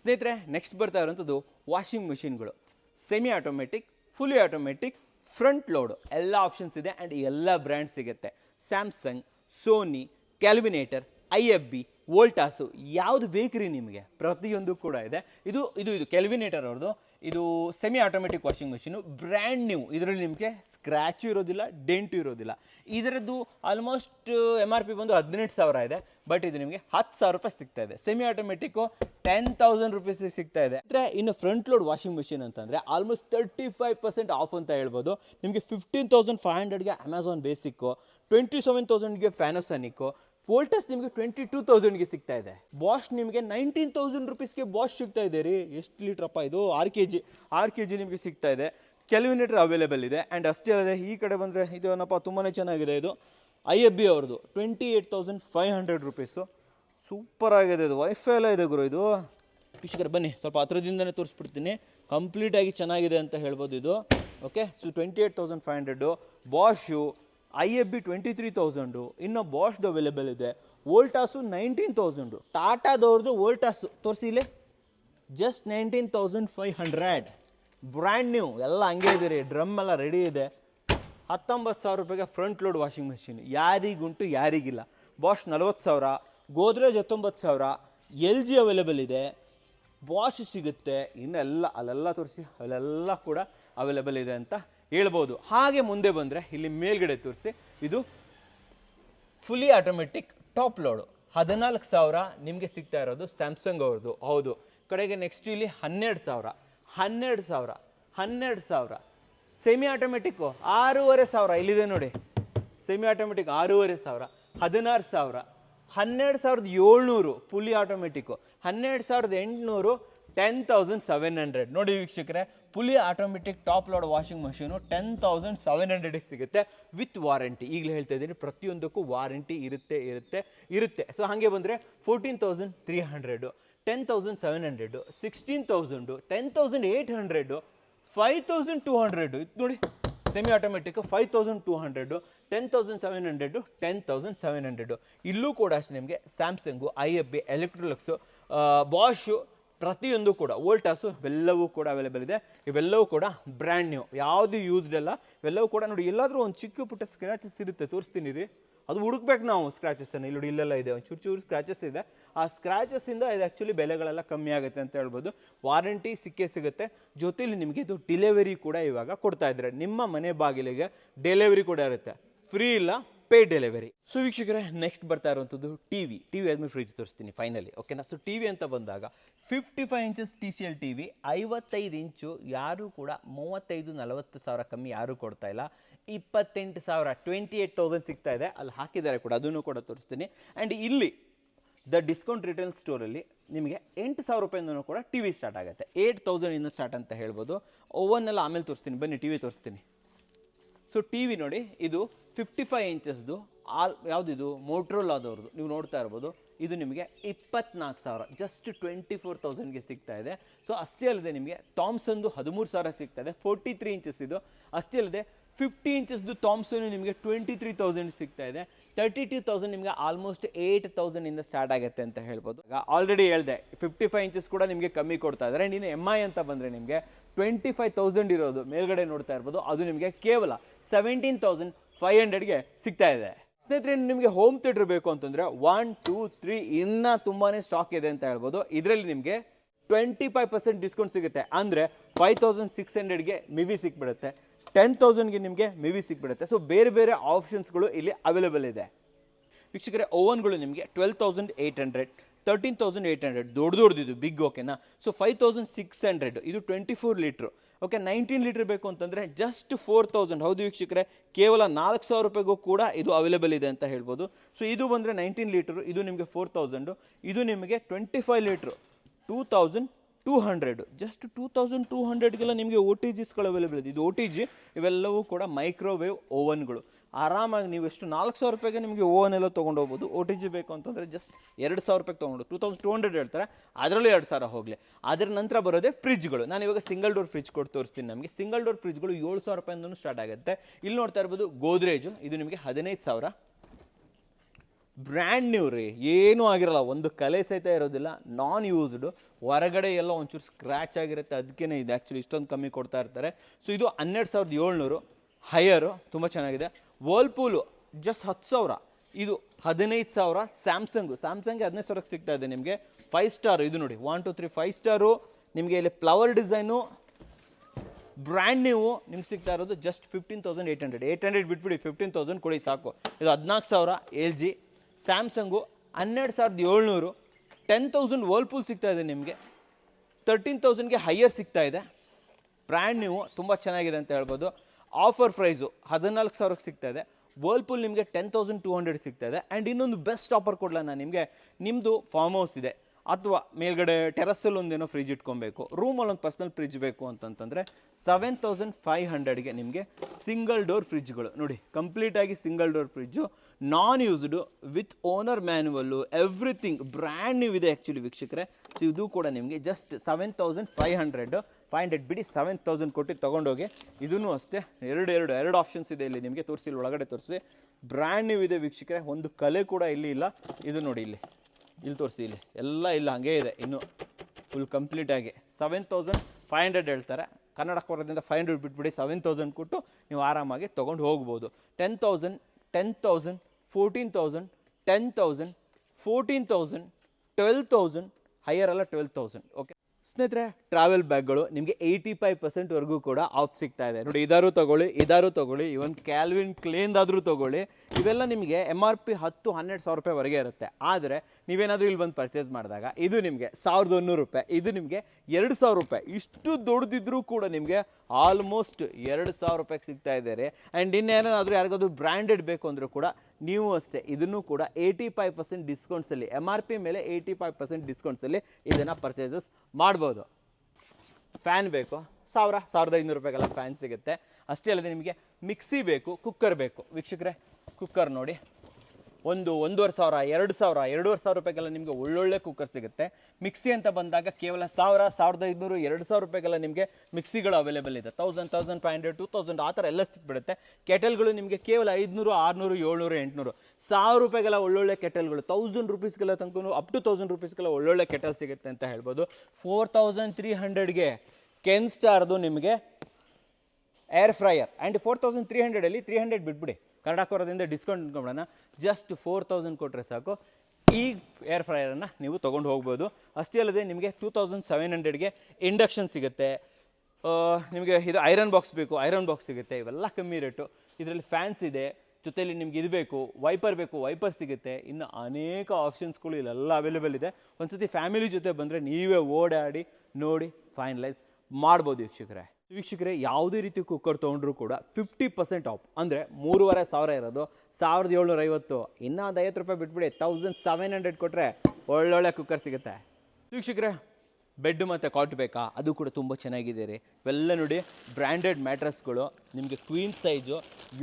ಸ್ನೇಹಿತರೆ ನೆಕ್ಸ್ಟ್ ಬರ್ತಾ ಇರೋಂಥದ್ದು washing ಮಿಷಿನ್ಗಳು semi automatic fully automatic front load ಎಲ್ಲ ಆಪ್ಷನ್ಸ್ ಇದೆ ಆ್ಯಂಡ್ ಎಲ್ಲ ಬ್ರ್ಯಾಂಡ್ ಸಿಗುತ್ತೆ. Samsung Sony Kelvinator I F B, Voltas ಯಾವುದು ಬೇಕ್ರಿ ನಿಮಗೆ? ಪ್ರತಿಯೊಂದು ಕೂಡ ಇದೆ. ಇದು ಇದು ಇದು ಕೆಲ್ವಿನೇಟರ್ ಅವ್ರದ್ದು. ಇದು semi automatic washing machine brand new ಇದರಲ್ಲಿ ನಿಮಗೆ ಸ್ಕ್ರ್ಯಾಚು ಇರೋದಿಲ್ಲ ಡೆಂಟು ಇರೋದಿಲ್ಲ. ಇದರದ್ದು ಆಲ್ಮೋಸ್ಟ್ ಎಂ ಆರ್ ಪಿ ಬಂದು ಹದಿನೆಂಟು ಸಾವಿರ ಇದೆ. ಬಟ್ ಇದು ನಿಮಗೆ ಹತ್ತು ಸಾವಿರ ರೂಪಾಯಿ ಸಿಗ್ತಾ ಇದೆ. Semi automatic ten thousand rupees ಸಿಗ್ತಾ ಇದೆ. ಅಂದರೆ ಇನ್ನು ಫ್ರಂಟ್ ಲೋಡ್ ವಾಷಿಂಗ್ ಮೆಷಿನ್ ಅಂತಂದರೆ almost thirty five percent off ಅಂತ ಹೇಳ್ಬೋದು. ನಿಮಗೆ ಫಿಫ್ಟೀನ್ ತೌಸಂಡ್ ಫೈವ್ ಹಂಡ್ರೆಡ್ಗೆ ಅಮೆಝಾನ್ ಬೇಸಿಕ್ಕು ಟ್ವೆಂಟಿ ಸೆವೆನ್ ತೌಸಂಡ್ಗೆ ಫ್ಯಾನೋಸನಿಕ್ಕು ವೋಲ್ಟಸ್ ನಿಮಗೆ ಟ್ವೆಂಟಿ ಟೂ ತೌಸಂಡ್ಗೆ ಸಿಗ್ತಾ ಇದೆ. ಬಾಷ್ ನಿಮಗೆ ನೈನ್ಟೀನ್ ತೌಸಂಡ್ ರುಪೀಸ್ಗೆ ಬಾಶ್ ಸಿಗ್ತಾ ಇದೆ ರೀ. ಎಷ್ಟು ಲೀಟ್ರಪ್ಪ ಇದು? R K G R K G ನಿಮಗೆ ಸಿಗ್ತಾ ಇದೆ. ಕೆಲವಿನೇಟರ್ ಅವೈಲೇಬಲ್ ಇದೆ. ಆ್ಯಂಡ್ ಅಷ್ಟೇ ಅಲ್ಲದೆ ಈ ಕಡೆ ಬಂದರೆ ಇದು ಏನಪ್ಪ ತುಂಬಾ ಚೆನ್ನಾಗಿದೆ ಇದು. ಐ ಎಫ್ ಬಿ ಅವ್ರದ್ದು twenty eight thousand five hundred rupees super ಆಗಿದೆ ಇದು. ವೈಫೈ ಎಲ್ಲ ಇದೆ ಗುರು ಇದು. ಕೃಷಿಕರ ಬನ್ನಿ. ಸ್ವಲ್ಪ ಹತ್ರದಿಂದನೇ ತೋರಿಸ್ಬಿಡ್ತೀನಿ. ಕಂಪ್ಲೀಟಾಗಿ ಚೆನ್ನಾಗಿದೆ ಅಂತ ಹೇಳ್ಬೋದು ಇದು. Okay so twenty eight thousand five hundred Bosch I F B twenty three thousand ಇನ್ನು ಬಾಷ್ಡ್ ಅವೈಲೇಬಲ್ ಇದೆ. ವೋಲ್ಟಾಸು ನೈನ್ಟೀನ್ ತೌಸಂಡು ಟಾಟಾದವ್ರದ್ದು ವೋಲ್ಟಾಸು ತೋರಿಸಿ ಇಲ್ಲಿ. Just nineteen thousand five hundred brand new ಎಲ್ಲ ಹಂಗೆ ಇದೆ ರೀ ಡ್ರಮ್ ಎಲ್ಲ ರೆಡಿ ಇದೆ. ಹತ್ತೊಂಬತ್ತು ಸಾವಿರ ರೂಪಾಯಿಗೆ ಫ್ರಂಟ್ ಲೋಡ್ ವಾಷಿಂಗ್ ಮೆಷಿನ್ ಯಾರಿಗುಂಟು, ಯಾರಿಗಿಲ್ಲ. ಬಾಷ್ ನಲ್ವತ್ತು ಸಾವಿರ ಗೋದ್ರೇಜ್ ಹತ್ತೊಂಬತ್ತು ಸಾವಿರ ಎಲ್ ಜಿ ಅವೈಲೇಬಲ್ ಇದೆ. ಬಾಷ್ ಸಿಗುತ್ತೆ, ಇನ್ನೆಲ್ಲ, ಅಲ್ಲೆಲ್ಲ ತೋರಿಸಿ, ಅಲ್ಲೆಲ್ಲ ಕೂಡ ಅವೈಲೇಬಲ್ ಇದೆ ಅಂತ ಹೇಳ್ಬೋದು. ಹಾಗೆ ಮುಂದೆ ಬಂದರೆ ಇಲ್ಲಿ ಮೇಲ್ಗಡೆ ತೋರಿಸಿ, ಇದು ಫುಲ್ಲಿ ಆಟೋಮೆಟಿಕ್ ಟಾಪ್ ಲೋಡು ಹದಿನಾಲ್ಕು ಸಾವಿರ ನಿಮಗೆ ಸಿಗ್ತಾ ಇರೋದು ಸ್ಯಾಮ್ಸಂಗ್ ಅವ್ರದ್ದು. ಹೌದು. ಕಡೆಗೆ ನೆಕ್ಸ್ಟ್ ಇಲ್ಲಿ ಹನ್ನೆರಡು ಸಾವಿರ. ಹನ್ನೆರಡು ಸಾವಿರ. ಹನ್ನೆರಡು ಸಾವಿರ. ಸೆಮಿ ಆಟೋಮೆಟಿಕ್ಕು ಆರೂವರೆ ಸಾವಿರ. ಇಲ್ಲಿದೆ ನೋಡಿ. ಸೆಮಿ ಆಟೋಮೆಟಿಕ್ ಆರೂವರೆ ಸಾವಿರ. ಹದಿನಾರು ಸಾವಿರ. ಹನ್ನೆರಡು ಸಾವಿರದ ಏಳ್ನೂರು ಫುಲ್ಲಿ ಆಟೋಮೆಟಿಕ್ಕು ಹನ್ನೆರಡು ಸಾವಿರದ ಎಂಟುನೂರು ಟೆನ್ ತೌಸಂಡ್ ಸೆವೆನ್ ಹಂಡ್ರೆಡ್ ನೋಡಿ ವೀಕ್ಷಕರೆ fully automatic top load washing machine ten thousand seven ಹಂಡ್ರೆಡಿಗೆ ಸಿಗುತ್ತೆ ವಿತ್ ವಾರಂಟಿ ಈಗಲೇ ಹೇಳ್ತಾ ಇದ್ದೀನಿ, ಪ್ರತಿಯೊಂದಕ್ಕೂ ವಾರಂಟಿ ಇರುತ್ತೆ ಇರುತ್ತೆ ಇರುತ್ತೆ. ಸೊ ಹಾಗೆ ಬಂದರೆ fourteen thousand three hundred ten thousand seven hundred sixteen thousand ten thousand eight hundred five thousand two hundred ಇದು ನೋಡಿ semi automatic five thousand two hundred ten thousand seven hundred ten thousand seven hundred ಇಲ್ಲೂ ಕೂಡ ಅಷ್ಟೇ ನಿಮಗೆ Samsung I F B Electrolux Bosch ಪ್ರತಿಯೊಂದು ಕೂಡ ವೋಲ್ಟಾಸು ಇವೆಲ್ಲವೂ ಕೂಡ ಅವೈಲೇಬಲ್ ಇದೆ. ಇವೆಲ್ಲವೂ ಕೂಡ ಬ್ರ್ಯಾಂಡ್ ನ್ಯೂ ಯಾವುದು ಯೂಸ್ಡ್ ಅಲ್ಲ ಇವೆಲ್ಲವೂ ಕೂಡ ನೋಡಿ, ಎಲ್ಲಾದರೂ ಒಂದು ಚಿಕ್ಕ ಪುಟ್ಟ ಸ್ಕ್ರ್ಯಾಚಸ್ ಇರುತ್ತೆ, ತೋರಿಸ್ತೀನಿ ರೀ. ಅದು ಹುಡುಕ್ಬೇಕು ನಾವು ಸ್ಕ್ರ್ಯಾಚಸ್ಸನ್ನು ಇಲ್ಲಿ ಇಲ್ಲೆಲ್ಲ ಇದೆ, ಒಂದು ಚೂರು ಚೂರು ಸ್ಕ್ರಾಚಸ್ ಇದೆ. ಆ ಸ್ಕ್ರ್ಯಾಚಸ್ಸಿಂದ ಇದು ಆ್ಯಕ್ಚುಲಿ ಬೆಲೆಗಳೆಲ್ಲ ಕಮ್ಮಿ ಆಗುತ್ತೆ ಅಂತ ಹೇಳ್ಬೋದು. ವಾರಂಟಿ ಸಿಕ್ಕೇ ಸಿಗುತ್ತೆ. ಜೊತೆಲಿ ನಿಮಗೆ ಇದು ಡೆಲಿವರಿ ಕೂಡ ಇವಾಗ ಕೊಡ್ತಾ ಇದ್ದಾರೆ. ನಿಮ್ಮ ಮನೆ ಬಾಗಿಲಿಗೆ ಡೆಲಿವರಿ ಕೂಡ ಇರುತ್ತೆ. ಫ್ರೀ ಇಲ್ಲ ಪೇ ಡೆಲಿವರಿ. ಸೊ ವೀಕ್ಷಕರೇ ನೆಕ್ಸ್ಟ್ ಬರ್ತಾ ಇರುವಂಥದ್ದು ಟಿ ವಿ ಟಿ ವಿ ಆದ್ಮೇಲೆ ಫ್ರಿಜ್ ತೋರಿಸ್ತೀನಿ ಫೈನಲಿ ಓಕೆನಾ ಸೊ ಟಿ ವಿ ಅಂತ ಬಂದಾಗ fifty five inches T C L T V ಐವತ್ತೈದು ಇಂಚು ಯಾರೂ ಕೂಡ ಮೂವತ್ತೈದು, ನಲವತ್ತು ಸಾವಿರ ಕಮ್ಮಿ ಯಾರೂ ಕೊಡ್ತಾ ಇಲ್ಲ. ಇಪ್ಪತ್ತೆಂಟು ಸಾವಿರ ಟ್ವೆಂಟಿ ಏಯ್ಟ್ ತೌಸಂಡ್ ಸಿಗ್ತಾ ಇದೆ. ಅಲ್ಲಿ ಹಾಕಿದ್ದಾರೆ ಕೂಡ, ಅದನ್ನು ಕೂಡ ತೋರಿಸ್ತೀನಿ. ಆ್ಯಂಡ್ ಇಲ್ಲಿ ದ ಡಿಸ್ಕೌಂಟ್ ರಿಟೇಲ್ ಸ್ಟೋರಲ್ಲಿ ನಿಮಗೆ ಎಂಟು ಸಾವಿರ ರೂಪಾಯಿಂದನೂ ಕೂಡ ಟಿ ವಿ ಸ್ಟಾರ್ಟ್ ಆಗುತ್ತೆ. ಏಯ್ಟ್ ತೌಸಂಡಿಂದ ಸ್ಟಾರ್ಟ್ ಅಂತ ಹೇಳ್ಬೋದು. ಓವನ್ನೆಲ್ಲ ಆಮೇಲೆ ತೋರಿಸ್ತೀನಿ. ಬನ್ನಿ ಟಿ ವಿ ತೋರಿಸ್ತೀನಿ. ಸೊ ಟಿ ವಿ ನೋಡಿ, ಇದು ಫಿಫ್ಟಿ ಫೈವ್ ಇಂಚಸ್ದು ಆಲ್, ಯಾವುದಿದು ಮೋಟ್ರೋಲಾದವ್ರದ್ದು ನೀವು ನೋಡ್ತಾ ಇರ್ಬೋದು. ಇದು ನಿಮಗೆ ಇಪ್ಪತ್ನಾಲ್ಕು ಸಾವಿರ ಜಸ್ಟ್ ಟ್ವೆಂಟಿ ಫೋರ್ ತೌಸಂಡ್ಗೆ ಸಿಗ್ತಾ ಇದೆ. ಸೊ ಅಷ್ಟೇ ಅಲ್ಲದೆ ನಿಮಗೆ ಥಾಮ್ಸನ್ದು ಹದಿಮೂರು ಸಾವಿರ ಸಿಗ್ತಾ ಇದೆ. ಫೋರ್ಟಿ ತ್ರೀ ಇಂಚಸ್ ಇದು. ಅಷ್ಟೇ ಅಲ್ಲದೆ ಫಿಫ್ಟಿ ಇಂಚಸ್ದು ಥಾಮ್ಸನ್ನು ನಿಮಗೆ ಟ್ವೆಂಟಿ ತ್ರೀ ತೌಸಂಡ್ ಸಿಗ್ತಾ ಇದೆ. ತರ್ಟಿ ಟೂ ತೌಸಂಡ್ ನಿಮಗೆ ಆಲ್ಮೋಸ್ಟ್ ಏಯ್ಟ್ ತೌಸಂಡಿಂದ ಸ್ಟಾರ್ಟ್ ಆಗುತ್ತೆ ಅಂತ ಹೇಳ್ಬೋದು. ಆಲ್ರೆಡಿ ಹೇಳಿದೆ ಫಿಫ್ಟಿ ಫೈವ್ ಇಂಚಸ್ ಕೂಡ ನಿಮಗೆ ಕಮ್ಮಿ ಕೊಡ್ತಾ ಇದ್ದಾರೆ. ನೀನು ಎಂ ಐ ಅಂತ ಬಂದರೆ ನಿಮಗೆ ಟ್ವೆಂಟಿ ಫೈವ್ ತೌಸಂಡ್ ಇರೋದು ಮೇಲ್ಗಡೆ ನೋಡ್ತಾ ಇರ್ಬೋದು. ಅದು ನಿಮಗೆ ಕೇವಲ ಸೆವೆಂಟೀನ್ ತೌಸಂಡ್ ಫೈವ್ ಹಂಡ್ರೆಡ್ಗೆ ಸಿಗ್ತಾ ಇದೆ. ಸ್ನೇಹಿತರೆ ನಿಮಗೆ ಹೋಮ್ ಥಿಯೇಟರ್ ಬೇಕು ಅಂತಂದರೆ ಒನ್ ಟೂ ತ್ರೀ ಇನ್ನೂ ತುಂಬಾ ಸ್ಟಾಕ್ ಇದೆ ಅಂತ ಹೇಳ್ಬೋದು. ಇದರಲ್ಲಿ ನಿಮಗೆ ಟ್ವೆಂಟಿ ಫೈವ್ ಪರ್ಸೆಂಟ್ ಡಿಸ್ಕೌಂಟ್ ಸಿಗುತ್ತೆ. ಅಂದರೆ ಫೈವ್ ತೌಸಂಡ್ ಸಿಕ್ಸ್ ಹಂಡ್ರೆಡ್ಗೆ ಮಿವಿ ಸಿಕ್ಬಿಡುತ್ತೆ. ಟೆನ್ ತೌಸಂಡ್ಗೆ ನಿಮಗೆ ಮಿವಿ ಸಿಕ್ಬಿಡುತ್ತೆ. ಸೊ ಬೇರೆ ಬೇರೆ ಆಪ್ಷನ್ಸ್ಗಳು ಇಲ್ಲಿ ಅವೈಲೇಬಲ್ ಇದೆ. ವೀಕ್ಷಕರೇ ಓವನ್ಗಳು ನಿಮಗೆ twelve thousand eight hundred thirteen thousand eight hundred ದೊಡ್ಡ ದೊಡ್ಡದಿದು ಬಿಗ್ ಓಕೆನಾ so five thousand six hundred ಇದು twenty four litre okay nineteen litre ಬೇಕು ಅಂತಂದರೆ ಜಸ್ಟ್ ಫೋರ್ ತೌಸಂಡ್ ಹೌದು ವೀಕ್ಷಕರೆ? ಕೇವಲ ನಾಲ್ಕು ಸಾವಿರ ರೂಪಾಯಿಗೂ ಕೂಡ ಇದು ಅವೈಲೇಬಲ್ ಇದೆ ಅಂತ ಹೇಳ್ಬೋದು. ಸೊ ಇದು ಬಂದರೆ ನೈನ್ಟೀನ್ ಲೀಟ್ರು ಇದು ನಿಮಗೆ ಫೋರ್ ತೌಸಂಡು ಇದು ನಿಮಗೆ twenty five litre two thousand two hundred just two thousand two ಹಂಡ್ರೆಡ್ಗೆಲ್ಲ ನಿಮಗೆ ಓ ಟಿ ಜಿಸ್ಗಳು ಅವೈಲೇಬಲ್ ಇದೆ. ಇದು ಓ ಟಿ ಜಿ ಇವೆಲ್ಲವೂ ಕೂಡ ಮೈಕ್ರೋವೇವ್ ಓವನ್ಗಳು ಆರಾಮಾಗಿ ನೀವು ಎಷ್ಟು ನಾಲ್ಕು ಸಾವಿರ ರೂಪಾಯಿಗೆ ನಿಮಗೆ ಓನ್ ಎಲ್ಲ ತೊಗೊಂಡು ಹೋಗ್ಬೋದು ಓ ಟಿ ಜಿ ಬೇಕು ಅಂತಂದರೆ ಜಸ್ಟ್ ಎರಡು ಸಾವಿರ ರೂಪಾಯಿಗೆ ತೊಗೊಂಡು ಟೂ ತೌಸಂಡ್ ಟೂ ಹಂಡ್ರೆಡ್ ಹೇಳ್ತಾರೆ, ಅದರಲ್ಲೂ ಎರಡು ಸಾವಿರ ಹೋಗಲಿ. ಅದರ ನಂತರ ಬರೋದೇ ಫ್ರಿಜ್ಗಳು ನಾನು ಇವಾಗ ಸಿಂಗಲ್ ಡೋರ್ ಫ್ರಿಜ್ ಕೊಟ್ಟು ತೋರಿಸ್ತೀನಿ ನಮಗೆ. ಸಿಂಗಲ್ ಡೋರ್ ಫ್ರಿಜ್ಗಳು ಏಳು ಸಾವಿರ ರೂಪಾಯಿಂದನೂ ಸ್ಟಾರ್ಟ್ ಆಗುತ್ತೆ. ಇಲ್ಲಿ ನೋಡ್ತಾ ಇರ್ಬೋದು ಗೋದ್ರೇಜು. ಇದು ನಿಮಗೆ ಹದಿನೈದು ಸಾವಿರ. ಬ್ರ್ಯಾಂಡ್ ನ್ಯೂ ರೀ. ಏನೂ ಆಗಿರಲ್ಲ, ಒಂದು ಕಲೆ ಸಹಿತ ಇರೋದಿಲ್ಲ. ನಾನ್ ಯೂಸ್ಡು ಹೊರಗಡೆ ಎಲ್ಲ ಒಂಚೂರು ಸ್ಕ್ರ್ಯಾಚ್ ಆಗಿರುತ್ತೆ ಅದಕ್ಕೇ ಇದು. ಆ್ಯಕ್ಚುಲಿ ಇಷ್ಟೊಂದು ಕಮ್ಮಿ ಕೊಡ್ತಾ ಇರ್ತಾರೆ. ಸೊ ಇದು ಹನ್ನೆರಡು ಸಾವಿರದ ಏಳ್ನೂರು. ಹೈಯರು ತುಂಬ ಚೆನ್ನಾಗಿದೆ. ವರ್ಲ್ಪೂಲು ಜಸ್ಟ್ ಹತ್ತು ಸಾವಿರ. ಇದು ಹದಿನೈದು ಸಾವಿರ ಸ್ಯಾಮ್ಸಂಗು ಸ್ಯಾಮ್ಸಂಗ್ ಹದಿನೈದು ಸಾವಿರಕ್ಕೆ ಸಿಗ್ತಾ ಇದೆ ನಿಮಗೆ. ಫೈವ್ ಸ್ಟಾರ್ ಇದು ನೋಡಿ. One two three five star ನಿಮಗೆ ಇಲ್ಲಿ ಫ್ಲವರ್ ಡಿಸೈನು ಬ್ರ್ಯಾಂಡ್ ನೀವು ನಿಮ್ಗೆ ಸಿಗ್ತಾ ಇರೋದು just fifteen thousand eight hundred eight hundred ಬಿಟ್ಬಿಡಿ ಫಿಫ್ಟೀನ್ ತೌಸಂಡ್ ಕೊಡಿ ಸಾಕು. ಇದು ಹದಿನಾಲ್ಕು ಸಾವಿರ ಎಲ್ ಜಿ ಸ್ಯಾಮ್ಸಂಗು ಹನ್ನೆರಡು ಸಾವಿರದ ಏಳ್ನೂರು. ಟೆನ್ ತೌಸಂಡ್ ವರ್ಲ್ಪೂಲ್ ಸಿಗ್ತಾ ಇದೆ ನಿಮಗೆ. ತರ್ಟೀನ್ ತೌಸಂಡ್ಗೆ ಹೈಯರ್ ಸಿಗ್ತಾ ಇದೆ. ಬ್ರ್ಯಾಂಡ್ ನೀವು ತುಂಬ ಚೆನ್ನಾಗಿದೆ ಅಂತ ಹೇಳ್ಬೋದು. ಆಫರ್ ಪ್ರೈಸು ಹದಿನಾಲ್ಕು ಸಾವಿರಕ್ಕೆ ಸಿಗ್ತಾ ಇದೆ. ವರ್ಲ್ಪೂಲ್ ನಿಮಗೆ ಟೆನ್ ತೌಸಂಡ್ ಟೂ ಹಂಡ್ರೆಡ್ ಸಿಗ್ತಾ ಇದೆ. ಆ್ಯಂಡ್ ಇನ್ನೊಂದು ಬೆಸ್ಟ್ ಆಫರ್ ಕೊಡಲ ನಾನು ನಿಮಗೆ. ನಿಮ್ಮದು ಫಾರ್ಮ್ ಹೌಸ್ ಇದೆ. ಅಥವಾ ಮೇಲ್ಗಡೆ ಟೆರಸಲ್ಲಿ ಒಂದೇನೋ ಫ್ರಿಜ್ ಇಟ್ಕೊಬೇಕು. ರೂಮಲ್ಲಿ ಒಂದು ಪರ್ಸ್ನಲ್ ಫ್ರಿಜ್ ಬೇಕು ಅಂತಂತಂದರೆ ಸೆವೆನ್ ತೌಸಂಡ್ ಫೈವ್ ಹಂಡ್ರೆಡ್ಗೆ ನಿಮಗೆ ಸಿಂಗಲ್ ಡೋರ್ ಫ್ರಿಜ್ಗಳು ನೋಡಿ ಕಂಪ್ಲೀಟಾಗಿ single door fridge non used with owner manual everything brand new ಇದೆ ಆ್ಯಕ್ಚುಲಿ ವೀಕ್ಷಕರೇ. ಸೊ ಇದು ಕೂಡ ನಿಮಗೆ just seven thousand five hundred five hundred ಬಿಡಿ ಸೆವೆನ್ ತೌಸಂಡ್ ಕೊಟ್ಟು ತೊಗೊಂಡೋಗಿ ಇದೂ ಅಷ್ಟೇ ಎರಡು ಎರಡು ಎರಡು ಆಪ್ಷನ್ಸ್ ಇದೆ ಇಲ್ಲಿ ನಿಮಗೆ ತೋರಿಸಿ, ಇಲ್ಲಿ ಒಳಗಡೆ ತೋರಿಸಿ. ಬ್ರ್ಯಾಂಡ್ ನ್ಯೂ ಇದೆ ವೀಕ್ಷಕರೇ, ಒಂದು ಕಲೆ ಕೂಡ ಇಲ್ಲಿ ಇಲ್ಲ. ಇದು ನೋಡಿ ಇಲ್ಲಿ. ಇಲ್ಲಿ ತೋರಿಸಿ ಇಲ್ಲಿ. ಎಲ್ಲ ಇಲ್ಲ ಹಾಗೇ ಇದೆ. ಇನ್ನು ಫುಲ್ ಕಂಪ್ಲೀಟಾಗಿ ಸೆವೆನ್ ತೌಸಂಡ್ ಫೈವ್ ಹಂಡ್ರೆಡ್ ಹೇಳ್ತಾರೆ. ಕನ್ನಡ ಕೊರೋದ್ರಿಂದ ಫೈವ್ ಹಂಡ್ರೆಡ್ ಬಿಟ್ಬಿಡಿ ಸೆವೆನ್ ತೌಸಂಡ್ ಕೊಟ್ಟು ನೀವು ಆರಾಮಾಗಿ ತೊಗೊಂಡು ಹೋಗ್ಬೋದು. Ten thousand ten thousand fourteen thousand ten thousand fourteen thousand twelve thousand Haier ಅಲ್ಲ ಟ್ವೆಲ್ ತೌಸಂಡ್ ಓಕೆ ಸ್ನೇಹಿತರೆ ಟ್ರಾವೆಲ್ ಬ್ಯಾಗ್ಗಳು ನಿಮಗೆ ಏಯ್ಟಿ ಫೈವ್ ಪರ್ಸೆಂಟ್ವರೆಗೂ ಕೂಡ ಆಫ್ ಸಿಗ್ತಾ ಇದೆ. ನೋಡಿ ಇದಾರು ತಗೊಳ್ಳಿ ಇದಾರು ತಗೊಳ್ಳಿ ಇವನ್ ಕ್ಯಾಲ್ವಿನ್ ಕ್ಲೇನ್ದಾದರೂ ತಗೊಳ್ಳಿ, ಇವೆಲ್ಲ ನಿಮಗೆ ಎಂ ಆರ್ ಪಿ ಹತ್ತು, ಹನ್ನೆರಡು ಸಾವಿರ ರೂಪಾಯಿವರೆಗೆ ಇರುತ್ತೆ. ಆದರೆ, ನೀವೇನಾದರೂ ಇಲ್ಲಿ ಬಂದು ಪರ್ಚೇಸ್ ಮಾಡಿದಾಗ, ಇದು ನಿಮಗೆ ಸಾವಿರದ ಒಂದೂರು ರೂಪಾಯಿ, ಇದು ನಿಮಗೆ ಎರಡು ಸಾವಿರ ರೂಪಾಯಿ. ಇಷ್ಟು ದೊಡ್ಡದಿದ್ರೂ ಕೂಡ ನಿಮಗೆ ಆಲ್ಮೋಸ್ಟ್ ಎರಡು ಸಾವಿರ ರೂಪಾಯಿಗೆ ಸಿಗ್ತಾ ಇದ್ದಾರೆ. ಆ್ಯಂಡ್ ಇನ್ನೇನಾದರೂ ಯಾರಿಗಾದ್ರೂ ಬ್ರ್ಯಾಂಡೆಡ್ ಬೇಕು ಅಂದರೂ ಕೂಡ ನೀವು ಅಷ್ಟೇ, ಇದನ್ನು ಕೂಡ ಏಯ್ಟಿ ಫೈವ್ ಪರ್ಸೆಂಟ್ ಡಿಸ್ಕೌಂಟ್ಸಲ್ಲಿ ಎಂ ಆರ್ ಪಿ ಮೇಲೆ ಏಯ್ಟಿ ಫೈವ್ ಪರ್ಸೆಂಟ್ ಡಿಸ್ಕೌಂಟ್ಸಲ್ಲಿ ಇದನ್ನು ಪರ್ಚೇಸಸ್ ಮಾಡ್ಬೋದು. ಫ್ಯಾನ್ ಬೇಕು. ಸಾವಿರ, ಸಾವಿರದ ಐನೂರು ರೂಪಾಯಿಗೆಲ್ಲ ಫ್ಯಾನ್ ಸಿಗುತ್ತೆ. ಅಷ್ಟೇ ಅಲ್ಲದೆ ನಿಮಗೆ ಮಿಕ್ಸಿ ಬೇಕು ಕುಕ್ಕರ್ ಬೇಕು. ವೀಕ್ಷಕರೇ ಕುಕ್ಕರ್ ನೋಡಿ. ಒಂದು ಒಂದೂವರೆ ಸಾವಿರ, ಎರಡು ಸಾವಿರ, ಎರಡೂವರೆ ಸಾವಿರ ರೂಪಾಯಿಗೆಲ್ಲ ನಿಮಗೆ ಒಳ್ಳೊಳ್ಳೆ ಕುಕ್ಕರ್ ಸಿಗುತ್ತೆ. ಮಿಕ್ಸಿ ಅಂತ ಬಂದಾಗ ಕೇವಲ ಸಾವಿರ, ಸಾವಿರದ ಐದುನೂರು, ಎರಡು ಸಾವಿರ ರೂಪಾಯಿಗೆಲ್ಲ ನಿಮಗೆ ಮಿಕ್ಸಿಗಳು ಅವೈಲೇಬಲ್ ಇದೆ. Thousand thousand five hundred two thousand ಆ ಥರ ಎಲ್ಲ ಸಿಕ್ಬಿಡುತ್ತೆ. ಕೆಟಲ್ಗಳು ನಿಮಗೆ ಕೇವಲ ಐದುನೂರು, ಆರುನೂರು, ಏಳ್ನೂರು, ಎಂಟುನೂರು. ಸಾವಿರ ರೂಪಾಯಿಗೆಲ್ಲ ಒಳ್ಳೊಳ್ಳೆ ಕೆಟಲ್ಗಳು ತೌಸಂಡ್ ರುಪೀಸ್ಗೆಲ್ಲ ತನಕ ಅಪ್ ಟು ತೌಸಂಡ್ ರುಪೀಸ್ಗೆಲ್ಲ ಒಳ್ಳೊಳ್ಳೆ ಕೆಟಲ್ ಸಿಗುತ್ತೆ ಅಂತ ಹೇಳ್ಬೋದು. ಫೋರ್ ತೌಸಂಡ್ ತ್ರೀ ಹಂಡ್ರೆಡ್ಗೆ ಕೆನ್ ಸ್ಟಾರ್ದು ನಿಮಗೆ air fryer and four thousand three ಹಂಡ್ರೆಡಲ್ಲಿ three hundred ಬಿಟ್ಬಿಡಿ. ಕನ್ನಡ ಕೊರೋದ್ರಿಂದ ಡಿಸ್ಕೌಂಟ್ ಇಟ್ಕೊಂಬಿಡೋಣ. ಜಸ್ಟ್ ಫೋರ್ ತೌಸಂಡ್ ಕೊಟ್ಟರೆ ಸಾಕು. ಈ ಏರ್ ಫ್ರೈಯರನ್ನು ನೀವು ತೊಗೊಂಡು ಹೋಗ್ಬೋದು. ಅಷ್ಟೇ ಅಲ್ಲದೆ ನಿಮಗೆ ಟೂ ತೌಸಂಡ್ ಸೆವೆನ್ ಹಂಡ್ರೆಡ್ಗೆ ಇಂಡಕ್ಷನ್ ಸಿಗುತ್ತೆ. ನಿಮಗೆ ಇದು ಐರನ್ ಬಾಕ್ಸ್ ಬೇಕು. ಐರನ್ ಬಾಕ್ಸ್ ಸಿಗುತ್ತೆ. ಇವೆಲ್ಲ ಕಮ್ಮಿ ರೇಟು ಇದರಲ್ಲಿ ಫ್ಯಾನ್ಸ್ ಇದೆ. ಜೊತೆಯಲ್ಲಿ ನಿಮ್ಗೆ ಇದು ಬೇಕು. ವೈಪರ್ ಬೇಕು. ವೈಪರ್ ಸಿಗುತ್ತೆ. ಇನ್ನು ಅನೇಕ ಆಪ್ಷನ್ಸ್ಗಳು ಇಲ್ಲೆಲ್ಲ ಅವೈಲೇಬಲ್ ಇದೆ. ಒಂದ್ಸತಿ ಫ್ಯಾಮಿಲಿ ಜೊತೆ ಬಂದರೆ ನೀವೇ ಓಡಾಡಿ, ನೋಡಿ ಫೈನಲೈಸ್ ಮಾಡ್ಬೋದು ವೀಕ್ಷಕರೇ. ವೀಕ್ಷಕರೇ, ಯಾವುದೇ ರೀತಿ ಕುಕ್ಕರ್ ತೊಗೊಂಡ್ರೂ ಕೂಡ ಫಿಫ್ಟಿ ಪರ್ಸೆಂಟ್ ಆಫ್ ಅಂದರೆ ಮೂರುವರೆ ಸಾವಿರ ಇರೋದು. ಸಾವಿರದ ಏಳ್ನೂರ ಐವತ್ತು ಇನ್ನೊಂದು ಐವತ್ತು ರೂಪಾಯಿ ಬಿಟ್ಬಿಡಿ ತೌಸಂಡ್ ಸೆವೆನ್ ಹಂಡ್ರೆಡ್ ಕೊಟ್ಟರೆ ಒಳ್ಳೊಳ್ಳೆ ಕುಕ್ಕರ್ ಸಿಗುತ್ತೆ. ವೀಕ್ಷಕರೇ ಬೆಡ್ ಮತ್ತು ಕಾಟ್ ಬೇಕಾ? ಅದು ಕೂಡ ತುಂಬ ಚೆನ್ನಾಗಿದೆ ರೀ. ಇವೆಲ್ಲ ನೋಡಿ ಬ್ರ್ಯಾಂಡೆಡ್ ಮ್ಯಾಟ್ರಸ್ಗಳು. ನಿಮಗೆ ಕ್ವೀನ್ ಸೈಜು.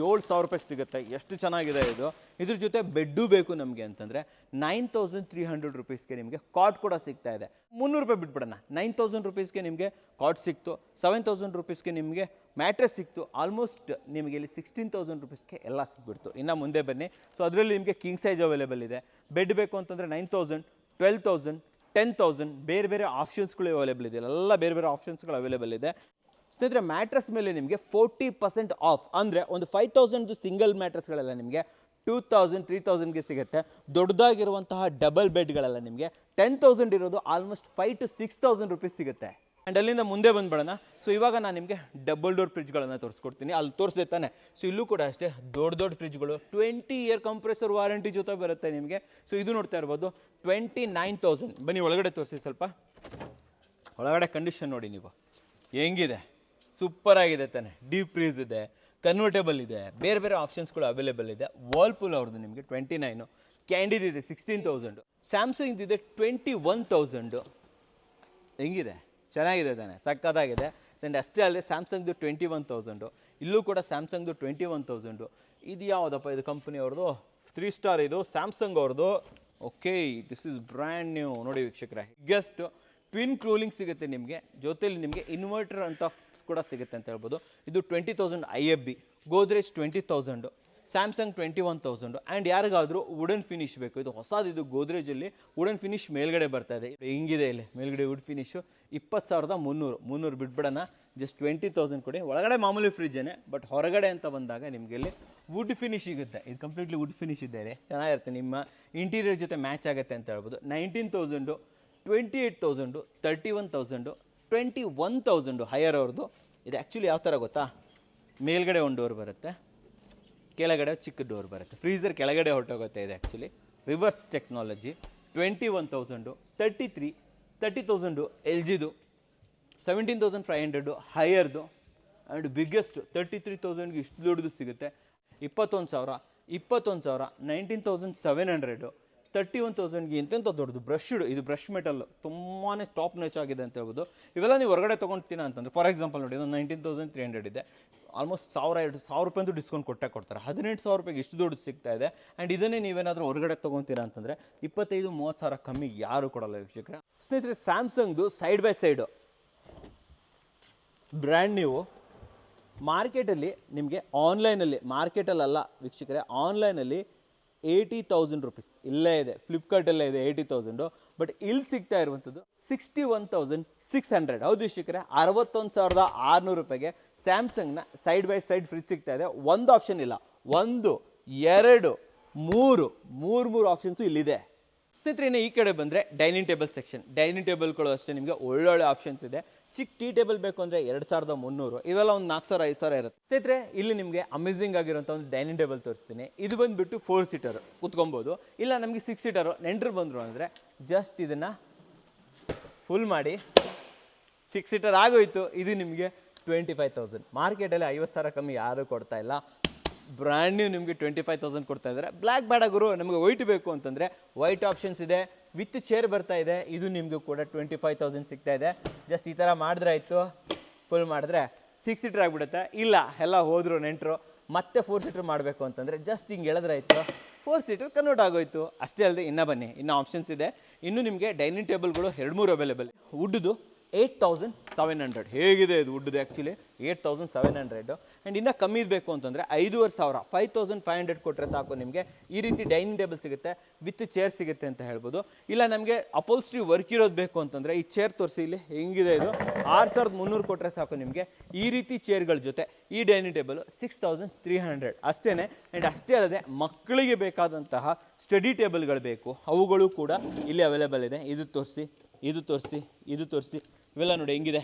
ಏಳು ಸಾವಿರ ರೂಪಾಯಿಗೆ ಸಿಗುತ್ತೆ. ಎಷ್ಟು ಚೆನ್ನಾಗಿದೆ ಇದು. ಇದ್ರ ಜೊತೆ ಬೆಡ್ಡು ಬೇಕು ನಮಗೆ ಅಂತಂದರೆ ನೈನ್ ತೌಸಂಡ್ ತ್ರೀ ಹಂಡ್ರೆಡ್ ರುಪೀಸ್ಗೆ ನಿಮಗೆ ಕಾಟ್ ಕೂಡ ಸಿಗ್ತಾ ಇದೆ. ಮುನ್ನೂರು ರೂಪಾಯಿ ಬಿಟ್ಬಿಡೋಣ. ನೈನ್ ತೌಸಂಡ್ ರುಪೀಸ್ಗೆ ನಿಮಗೆ ಕಾಟ್ ಸಿಕ್ತು. ಸೆವೆನ್ ತೌಸಂಡ್ ರುಪೀಸ್ಗೆ ನಿಮಗೆ ಮ್ಯಾಟ್ರೆಸ್ ಸಿಕ್ತು. ಆಲ್ಮೋಸ್ಟ್ ನಿಮಗೆ ಇಲ್ಲಿ ಸಿಕ್ಸ್ಟೀನ್ ತೌಸಂಡ್ ರುಪೀಸ್ಗೆ ಎಲ್ಲ ಸಿಕ್ಬಿಡ್ತು ಇನ್ನು ಮುಂದೆ ಬನ್ನಿ. ಸೊ ಅದರಲ್ಲಿ ನಿಮಗೆ ಕಿಂಗ್ ಸೈಜ್ ಅವೈಲೇಬಲ್ ಇದೆ. ಬೆಡ್ ಬೇಕು ಅಂತಂದರೆ nine thousand, twelve thousand ten thousand ಬೇರೆ ಬೇರೆ ಆಪ್ಷನ್ಸ್ಗಳು ಅವೈಲೇಬಲ್ ಇದೆ. ಎಲ್ಲ ಬೇರೆ ಬೇರೆ ಆಪ್ಷನ್ಸ್ಗಳು ಅವೈಲೇಬಲ್ ಇದೆ. ಸ್ನೇಹಿತರೆ ಮ್ಯಾಟ್ರಸ್ ಮೇಲೆ ನಿಮಗೆ ಫೋರ್ಟಿ ಪರ್ಸೆಂಟ್ ಆಫ್ ಅಂದರೆ ಒಂದು ಫೈವ್ ತೌಸಂಡ್ದು ಸಿಂಗಲ್ ಮ್ಯಾಟ್ರಸ್ಗಳೆಲ್ಲ ನಿಮಗೆ ಟೂ ತೌಸಂಡ್ ತ್ರೀ ತೌಸಂಡ್ಗೆ ಸಿಗುತ್ತೆ. ದೊಡ್ಡದಾಗಿರುವಂತಹ ಡಬಲ್ ಬೆಡ್ಗಳೆಲ್ಲ ನಿಮಗೆ ಟೆನ್ ತೌಸಂಡ್ ಇರೋದು almost five to six thousand rupees ಸಿಗುತ್ತೆ. ಆ್ಯಂಡ್ ಅಲ್ಲಿಂದ ಮುಂದೆ ಬಂದ್ಬಿಡೋಣ ಸೊ ಇವಾಗ ನಾನು ನಿಮಗೆ ಡಬಲ್ ಡೋರ್ ಫ್ರಿಜ್ಗಳನ್ನು ತೋರಿಸ್ಕೊಡ್ತೀನಿ. ಅಲ್ಲಿ ತೋರಿಸ್ದೆ ತಾನೆ. ಸೊ ಇಲ್ಲೂ ಕೂಡ ಅಷ್ಟೇ ದೊಡ್ಡ ದೊಡ್ಡ ಫ್ರಿಜ್ಗಳು ಟ್ವೆಂಟಿ ಇಯರ್ ಕಂಪ್ರೆಸರ್ ವಾರಂಟಿ ಜೊತೆ ಬರುತ್ತೆ ನಿಮಗೆ. ಸೊ ಇದು ನೋಡ್ತಾ ಇರ್ಬೋದು. ಟ್ವೆಂಟಿ ನೈನ್ ತೌಸಂಡ್ ಬನ್ನಿ, ಒಳಗಡೆ ತೋರಿಸಿ ಸ್ವಲ್ಪ. ಒಳಗಡೆ ಕಂಡೀಷನ್ ನೋಡಿ ನೀವು. ಹೆಂಗಿದೆ? ಸೂಪರ್ ಆಗಿದೆ ತಾನೆ. ಡೀಪ್ ಫ್ರೀಸ್ ಇದೆ. ಕನ್ವರ್ಟೇಬಲ್ ಇದೆ. ಬೇರೆ ಬೇರೆ ಆಪ್ಷನ್ಸ್ಗಳು ಅವೈಲೇಬಲ್ ಇದೆ. ವಾಲ್ಪೂಲ್ ಅವ್ರದ್ದು ನಿಮಗೆ ಟ್ವೆಂಟಿ ನೈನು ಕ್ಯಾಂಡಿದ್ ಇದೆ ಸಿಕ್ಸ್ಟೀನ್ ತೌಸಂಡು ಸ್ಯಾಮ್ಸಂಗ್ದಿದೆ ಟ್ವೆಂಟಿ ಒನ್ ತೌಸಂಡು ಹೆಂಗಿದೆ? ಚೆನ್ನಾಗಿದೆ ತಾನೆ ಸಕ್ಕತ್ತಾಗಿದೆ ಆ್ಯಂಡ್ ಅಷ್ಟೇ ಅಲ್ಲದೆ ಸ್ಯಾಮ್ಸಂಗ್ದು ಟ್ವೆಂಟಿ ಒನ್ ತೌಸಂಡು ಇಲ್ಲೂ ಕೂಡ ಸ್ಯಾಮ್ಸಂಗ್ದು ಟ್ವೆಂಟಿ ಒನ್ ತೌಸಂಡು ಇದು ಯಾವುದಪ್ಪ, ಇದು ಕಂಪ್ನಿ ಅವ್ರದ್ದು? ತ್ರೀ ಸ್ಟಾರ್ ಇದು ಸ್ಯಾಮ್ಸಂಗ್ ಅವ್ರದ್ದು. Okay this is brand new ನೋಡಿ ವೀಕ್ಷಕರ ಬಿಗ್ಗೆಸ್ಟ್ ಟ್ವಿನ್ ಕ್ಲೂಲಿಂಗ್ ಸಿಗುತ್ತೆ ನಿಮಗೆ. ಜೊತೆಲಿ ನಿಮಗೆ ಇನ್ವರ್ಟರ್ ಅಂತ ಕೂಡ ಸಿಗುತ್ತೆ ಅಂತ ಹೇಳ್ಬೋದು. ಇದು twenty thousand I F B Godrej twenty thousand Samsung twenty one thousand and ಯಾರಿಗಾದರೂ ವುಡನ್ ಫಿನಿಶ್ ಬೇಕು. ಇದು ಹೊಸದು, ಇದು ಗೋದ್ರೇಜಲ್ಲಿ ವುಡನ್ ಫಿನಿಶ್ ಮೇಲ್ಗಡೆ ಬರ್ತಾ ಇದೆ. ಹಿಂಗಿದೆ ಇಲ್ಲಿ, ಮೇಲ್ಗಡೆ ವುಡ್ ಫಿನಿಶು ಇಪ್ಪತ್ತು ಸಾವಿರದ ಮುನ್ನೂರು ಮುನ್ನೂರು ಬಿಟ್ಬಿಡೋಣ. ಜಸ್ಟ್ ಟ್ವೆಂಟಿ ತೌಸಂಡ್ ಕೊಡಿ. ಒಳಗಡೆ ಮಾಮೂಲಿ ಫ್ರಿಜ್ಜೇ ಬಟ್ ಹೊರಗಡೆ ಅಂತ ಬಂದಾಗ ನಿಮಗೆ ಇಲ್ಲಿ ವುಡ್ ಫಿನಿಶ್ ಸಿಗುತ್ತೆ. ಇದು ಕಂಪ್ಲೀಟ್ಲಿ ವುಡ್ ಫಿನಿಶ್ ಇದೆ. ಚೆನ್ನಾಗಿರುತ್ತೆ. ನಿಮ್ಮ ಇಂಟೀರಿಯರ್ ಜೊತೆ ಮ್ಯಾಚ್ ಆಗುತ್ತೆ ಅಂತ ಹೇಳ್ಬೋದು. Nineteen thousand twenty eight thousand thirty one thousand twenty one thousand Haier ಅವ್ರದ್ದು. ಇದು ಆ್ಯಕ್ಚುಲಿ ಯಾವ ಥರ ಗೊತ್ತಾ? ಮೇಲ್ಗಡೆ ಒಂದು ಡೋರ್ ಬರುತ್ತೆ. ಕೆಳಗಡೆ ಚಿಕ್ಕ ಡೋರ್ ಬರುತ್ತೆ. ಫ್ರೀಸರ್ ಕೆಳಗಡೆ ಹೊರಟೋಗುತ್ತೆ ಇದೆ actually reverse technology twenty one thousand thirty three thirty thousand L ಜಿದು ಸೆವೆಂಟೀನ್ ತೌಸಂಡ್ ಫೈವ್ ಹಂಡ್ರೆಡು ಹೈಯರ್ದು ಆ್ಯಂಡ್ ಬಿಗ್ಗೆಸ್ಟ್ ತರ್ಟಿ ತ್ರೀ ತೌಸಂಡ್ಗೆ ಇಷ್ಟು ದೊಡ್ಡದು ಸಿಗುತ್ತೆ. ಇಪ್ಪತ್ತೊಂದು ಸಾವಿರ ಇಪ್ಪತ್ತೊಂದು ಸಾವಿರ nineteen thousand seven hundred thirty one ತೌಸಂಡ್ಗೆ ಎಂತೆಂಥ ದೊಡ್ಡದು ಬ್ರಷ್ಡ್ ಇದು ಬ್ರಷ್ ಮೆಟಲ್ ತುಂಬಾ ಟಾಪ್ ನೆಚ್ ಆಗಿದೆ ಅಂತ ಹೇಳ್ಬೋದು. ಇವೆಲ್ಲ ನೀವು ಹೊರಗಡೆ ತೊಗೊಳ್ತೀನಿ ಅಂತಂದ್ರೆ ಫಾರ್ ಎಕ್ಸಾಂಪಲ್ ನೋಡಿ ಇದು ನೈನ್ಟೀನ್ ತೌಸಂಡ್ ತ್ರೀ ಹಂಡ್ರೆಡ್ ಇದೆ. ಆಲ್ಮೋಸ್ಟ್ ಸಾವಿರ, ಎರಡು ಸಾವಿರ ರೂಪಾಯಿ ಡಿಸ್ಕೌಂಟ್ ಕೊಟ್ಟೆ ಕೊಡ್ತಾರೆ. ಹದಿನೆಂಟು ಸಾವಿರ ರೂಪಾಯಿಗೆ ಇಷ್ಟು ದೊಡ್ಡ ಸಿಗ್ತಾ ಇದೆ. ಆ್ಯಂಡ್ ಇದನ್ನೇ ನೀವೇನಾದರೂ ಹೊರಗಡೆ ತೊಗೊತೀರಾ ಅಂತಂದರೆ, ಇಪ್ಪತ್ತೈದು, ಮೂವತ್ತು ಸಾವಿರ ಕಮ್ಮಿ ಯಾರು ಕೊಡಲ್ಲ ವೀಕ್ಷಕರೇ. ಸ್ನೇಹಿತರೆ ಸ್ಯಾಮ್ಸಂಗ್ದು ಸೈಡ್ ಬೈ ಸೈಡು ಬ್ರ್ಯಾಂಡ್ ನೀವು ಮಾರ್ಕೆಟಲ್ಲಿ ನಿಮಗೆ ಆನ್ಲೈನಲ್ಲಿ ಮಾರ್ಕೆಟಲ್ಲಲ್ಲ ವೀಕ್ಷಕರೇ ಆನ್ಲೈನಲ್ಲಿ ಏಯ್ಟಿ ತೌಸಂಡ್ ರುಪೀಸ್. ಇಲ್ಲೇ ಇದೆ. ಫ್ಲಿಪ್ಕಾರ್ಟಲ್ಲೇ ಇದೆ ಏಯ್ಟಿ ತೌಸಂಡು. ಬಟ್ ಇಲ್ಲಿ ಸಿಗ್ತಾ ಇರುವಂಥದ್ದು sixty one thousand six hundred. ಹೌದು ವೀಕ್ಷಕರೇ, ಅರವತ್ತೊಂದು ಸಾವಿರದ ಆರುನೂರು ರೂಪಾಯಿಗೆ ಸ್ಯಾಮ್ಸಂಗ್ನ ಸೈಡ್ ಬೈ ಸೈಡ್ ಫ್ರಿಜ್ ಸಿಗ್ತಾ ಇದೆ. ಒಂದು ಆಪ್ಷನ್ ಇಲ್ಲ. ಒಂದು, ಎರಡು, ಮೂರು ಮೂರು ಮೂರು ಆಪ್ಷನ್ಸು ಇಲ್ಲಿದೆ. ಸ್ನೇಹಿತರೆ ಈ ಕಡೆ ಬಂದರೆ ಡೈನಿಂಗ್ ಟೇಬಲ್ ಸೆಕ್ಷನ್. ಡೈನಿಂಗ್ ಟೇಬಲ್ಗಳು ಅಷ್ಟೇ, ನಿಮಗೆ ಒಳ್ಳೊಳ್ಳೆ ಆಪ್ಷನ್ಸ್ ಇದೆ. ಚಿಕ್ಕ ಟೀ ಟೇಬಲ್ ಬೇಕು ಅಂದರೆ ಎರಡು ಸಾವಿರದ ಮುನ್ನೂರು. ಇವೆಲ್ಲ ಒಂದು ನಾಲ್ಕು ಸಾವಿರ, ಐದು ಸಾವಿರ ಇರುತ್ತೆ. ಸ್ನೇಹಿತರೆ, ಇಲ್ಲಿ ನಿಮಗೆ ಅಮೇಝಿಂಗ್ ಆಗಿರೋಂಥ ಒಂದು ಡೈನಿಂಗ್ ಟೇಬಲ್ ತೋರಿಸ್ತೀನಿ. ಇದು ಬಂದುಬಿಟ್ಟು ಫೋರ್ ಸೀಟರ್ ಕುತ್ಕೊಬೋದು ಇಲ್ಲ, ನಮಗೆ ಸಿಕ್ಸ್ ಸೀಟರು ನೆಂಟರು ಬಂದರು ಅಂದರೆ ಜಸ್ಟ್ ಇದನ್ನು ಫುಲ್ ಮಾಡಿ ಸಿಕ್ಸ್ ಸೀಟರ್ ಆಗೋಯ್ತು. ಇದು ನಿಮಗೆ ಟ್ವೆಂಟಿ ಫೈವ್ ತೌಸಂಡ್ ಮಾರ್ಕೆಟಲ್ಲಿ ಐವತ್ತು ಸಾವಿರ ಕಮ್ಮಿ ಯಾರೂ ಕೊಡ್ತಾ ಇಲ್ಲ. ಬ್ರ್ಯಾಂಡ್ ನ್ಯೂ ನಿಮಗೆ ಟ್ವೆಂಟಿ ಫೈವ್ ತೌಸಂಡ್ ಕೊಡ್ತಾ ಇದ್ದಾರೆ ಬ್ಲ್ಯಾಕ್ ಬೇಡ ಗುರು ನಮಗೆ ವೈಟ್ ಬೇಕು ಅಂತಂದರೆ ವೈಟ್ ಆಪ್ಷನ್ಸ್ ಇದೆ ವಿತ್ ಚೇರ್ ಬರ್ತಾ ಇದೆ, ಇದು ನಿಮಗೂ ಕೂಡ ಟ್ವೆಂಟಿ ಫೈವ್ ತೌಸಂಡ್ ಸಿಗ್ತಾ ಇದೆ. ಜಸ್ಟ್ ಈ ಥರ ಮಾಡಿದ್ರೆ ಆಯಿತು ಫುಲ್ ಮಾಡಿದ್ರೆ ಸಿಕ್ಸ್ ಸೀಟ್ರ್ ಆಗಿಬಿಡುತ್ತೆ. ಇಲ್ಲ, ಎಲ್ಲ ಹೋದರು ನೆಂಟರು, ಮತ್ತೆ ಫೋರ್ ಸೀಟರ್ ಮಾಡಬೇಕು ಅಂತಂದರೆ ಜಸ್ಟ್ ಹಿಂಗೆ ಎಳೆದ್ರಾಯ್ತು ಫೋರ್ ಸೀಟರ್ ಕನ್ವರ್ಟ್ ಆಗೋಯ್ತು. ಅಷ್ಟೇ ಅಲ್ಲದೆ ಇನ್ನೂ ಬನ್ನಿ, ಇನ್ನೂ ಆಪ್ಷನ್ಸ್ ಇದೆ. ಇನ್ನು ನಿಮಗೆ ಡೈನಿಂಗ್ ಟೇಬಲ್ಗಳು ಎರಡು ಮೂರು ಅವೈಲೇಬಲ್ ವುಡ್ದು ಏಯ್ಟ್ ತೌಸಂಡ್ ಸೆವೆನ್ ಹಂಡ್ರೆಡ್. ಹೇಗಿದೆ ಇದು ವುಡ್ದು actually eight thousand seven hundred. And ಇನ್ನೂ ಕಮ್ಮಿ ಬೇಕು ಅಂತಂದರೆ ಐದೂವರೆ ಸಾವಿರ. ಫೈವ್ ತೌಸಂಡ್ ಫೈವ್ ಹಂಡ್ರೆಡ್ ಕೊಟ್ಟರೆ ಸಾಕು ನಿಮಗೆ. ಈ ರೀತಿ ಡೈನಿಂಗ್ ಟೇಬಲ್ ಸಿಗುತ್ತೆ, ವಿತ್ ಚೇರ್ ಸಿಗುತ್ತೆ ಅಂತ ಹೇಳ್ಬೋದು. ಇಲ್ಲ ನಮಗೆ ಅಪೋಲ್ಸ್ಟ್ರಿ ವರ್ಕ್ ಇರೋದು ಬೇಕು ಅಂತಂದರೆ ಈ ಚೇರ್ ತೋರಿಸಿ ಇಲ್ಲಿ ಹೆಂಗಿದೆ ಇದು? ಆರು ಸಾವಿರದ ಮುನ್ನೂರು ಕೊಟ್ಟರೆ ಸಾಕು ನಿಮಗೆ. ಈ ರೀತಿ ಚೇರ್ಗಳ ಜೊತೆ ಈ dining table six thousand three hundred. ಅಷ್ಟೇ ಆ್ಯಂಡ್ ಅಷ್ಟೇ ಅಲ್ಲದೆ ಮಕ್ಕಳಿಗೆ ಬೇಕಾದಂತಹ ಸ್ಟಡಿ ಟೇಬಲ್ಗಳು ಬೇಕು. ಅವುಗಳು ಕೂಡ ಇಲ್ಲಿ ಅವೈಲೇಬಲ್ ಇದೆ. ಇದು ತೋರಿಸಿ ಇದು ತೋರಿಸಿ ಇದು ತೋರಿಸಿ. ಇವೆಲ್ಲ ನೋಡಿ ಹೆಂಗಿದೆ?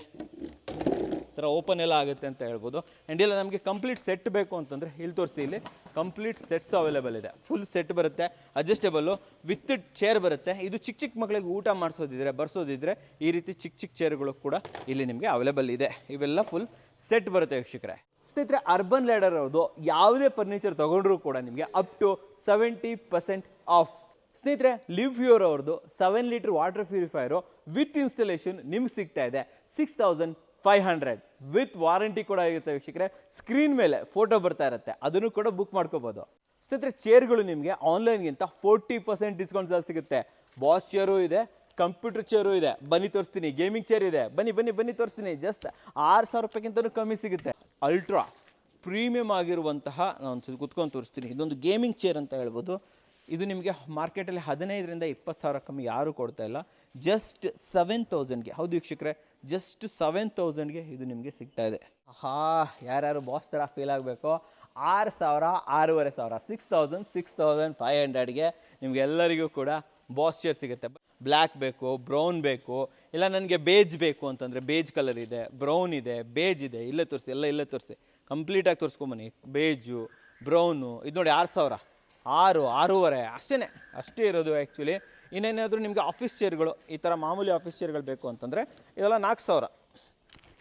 ಥರ ಓಪನ್ ಎಲ್ಲ ಆಗುತ್ತೆ ಅಂತ ಹೇಳ್ಬೋದು. ಆ್ಯಂಡ್ ಇಲ್ಲ ನಮಗೆ ಕಂಪ್ಲೀಟ್ ಸೆಟ್ ಬೇಕು ಅಂತಂದರೆ ಇಲ್ಲಿ ತೋರಿಸಿ ಇಲ್ಲಿ ಕಂಪ್ಲೀಟ್ ಸೆಟ್ಸ್ ಅವೈಲೇಬಲ್ ಇದೆ. ಫುಲ್ ಸೆಟ್ ಬರುತ್ತೆ ಅಡ್ಜಸ್ಟೇಬಲ್ಲು ವಿತ್ ಚೇರ್ ಬರುತ್ತೆ. ಇದು ಚಿಕ್ಕ ಚಿಕ್ಕ ಮಕ್ಕಳಿಗೆ ಊಟ ಮಾಡಿಸೋದಿದ್ರೆ, ಬರ್ಸೋದಿದ್ರೆ ಈ ರೀತಿ ಚಿಕ್ಕ ಚಿಕ್ಕ ಚೇರ್ಗಳು ಕೂಡ ಇಲ್ಲಿ ನಿಮಗೆ ಅವೈಲೇಬಲ್ ಇದೆ. ಇವೆಲ್ಲ ಫುಲ್ ಸೆಟ್ ಬರುತ್ತೆ ವೀಕ್ಷಕರೇ. ಸ್ನೇಹಿತರೆ ಅರ್ಬನ್ ಲ್ಯಾಡರ್ ಅವ್ರದ್ದು ಯಾವುದೇ ಫರ್ನಿಚರ್ ತಗೊಂಡ್ರೂ ಕೂಡ ನಿಮಗೆ up to seventy percent off ಸ್ನೇಹಿತರೆ ಲಿವ್ ಫ್ಯೂರ್ ಅವ್ರದ್ದು seven litre water purifier with installation ನಿಮ್ಗೆ ಸಿಗ್ತಾ ಇದೆ six thousand five hundred with warranty ಕೂಡ ಇರುತ್ತೆ ವೀಕ್ಷಕರೆ. ಸ್ಕ್ರೀನ್ ಮೇಲೆ ಫೋಟೋ ಬರ್ತಾ ಇರುತ್ತೆ, ಅದನ್ನು ಕೂಡ ಬುಕ್ ಮಾಡ್ಕೋಬೋದು. ಸ್ನೇಹಿತರೆ ಚೇರ್ಗಳು ನಿಮಗೆ ಆನ್ಲೈನ್ಗಿಂತ ಫೋರ್ಟಿ ಪರ್ಸೆಂಟ್ ಡಿಸ್ಕೌಂಟ್ಸಲ್ಲಿ ಸಿಗುತ್ತೆ. ಬಾಸ್ ಚೇರು ಇದೆ ಕಂಪ್ಯೂಟರ್ ಚೇರು ಇದೆ. ಬನ್ನಿ ತೋರಿಸ್ತೀನಿ ಗೇಮಿಂಗ್ ಚೇರ್ ಇದೆ. ಬನ್ನಿ ಬನ್ನಿ ಬನ್ನಿ ತೋರಿಸ್ತೀನಿ. ಜಸ್ಟ್ ಆರು ಸಾವಿರ ರೂಪಾಯಿಗಿಂತನೂ ಕಮ್ಮಿ ಸಿಗುತ್ತೆ. ಅಲ್ಟ್ರಾ ಪ್ರೀಮಿಯಂ ಆಗಿರುವಂತಹ, ನಾನು ಕುತ್ಕೊಂಡು ತೋರಿಸ್ತೀನಿ. ಇದೊಂದು ಗೇಮಿಂಗ್ ಚೇರ್ ಅಂತ ಹೇಳ್ಬೋದು. ಇದು ನಿಮಗೆ ಮಾರ್ಕೆಟಲ್ಲಿ ಹದಿನೈದರಿಂದ ಇಪ್ಪತ್ತು ಸಾವಿರ ಕಮ್ಮಿ ಯಾರೂ ಕೊಡ್ತಾ ಇಲ್ಲ. ಜಸ್ಟ್ ಸೆವೆನ್ ತೌಸಂಡ್ಗೆ ಹೌದು ವೀಕ್ಷಕರೇ ಜಸ್ಟ್ ಸೆವೆನ್ ತೌಸಂಡ್ಗೆ ಇದು ನಿಮಗೆ ಸಿಗ್ತಾ ಇದೆ. ಹಾ ಯಾರ್ಯಾರು ಬಾಸ್ ಥರ ಫೀಲ್ ಆಗಬೇಕು? ಆರು ಸಾವಿರ, ಆರೂವರೆ ಸಾವಿರ six thousand six thousand five ಹಂಡ್ರೆಡ್ಗೆ ನಿಮಗೆಲ್ಲರಿಗೂ ಕೂಡ ಬಾಸ್ ಚೇರ್ ಸಿಗುತ್ತೆ. ಬ್ಲ್ಯಾಕ್ ಬೇಕು ಬ್ರೌನ್ ಬೇಕು, ಇಲ್ಲ ನನಗೆ ಬೇಜ್ ಬೇಕು ಅಂತಂದರೆ ಬೇಜ್ ಕಲರ್ ಇದೆ ಬ್ರೌನ್ ಇದೆ ಬೇಜ್ ಇದೆ, ಇಲ್ಲೇ ತೋರಿಸಿ, ಎಲ್ಲ ಇಲ್ಲೇ ತೋರಿಸಿ. ಕಂಪ್ಲೀಟಾಗಿ ತೋರಿಸ್ಕೊಂಬನ್ನಿ ಬೇಜು ಬ್ರೌನು ಇದು ನೋಡಿ ಆರು ಸಾವಿರ. ಆರು, ಆರೂವರೆ ಅಷ್ಟೇ ಅಷ್ಟೇ ಇರೋದು ಆ್ಯಕ್ಚುಲಿ ಇನ್ನೇನಾದರೂ ನಿಮಗೆ ಆಫೀಸ್ ಚೇರ್ಗಳು ಈ ಥರ ಮಾಮೂಲಿ ಆಫೀಸ್ ಚೇರ್ಗಳು ಬೇಕು ಅಂತಂದರೆ, ಇದೆಲ್ಲ ನಾಲ್ಕು ಸಾವಿರ.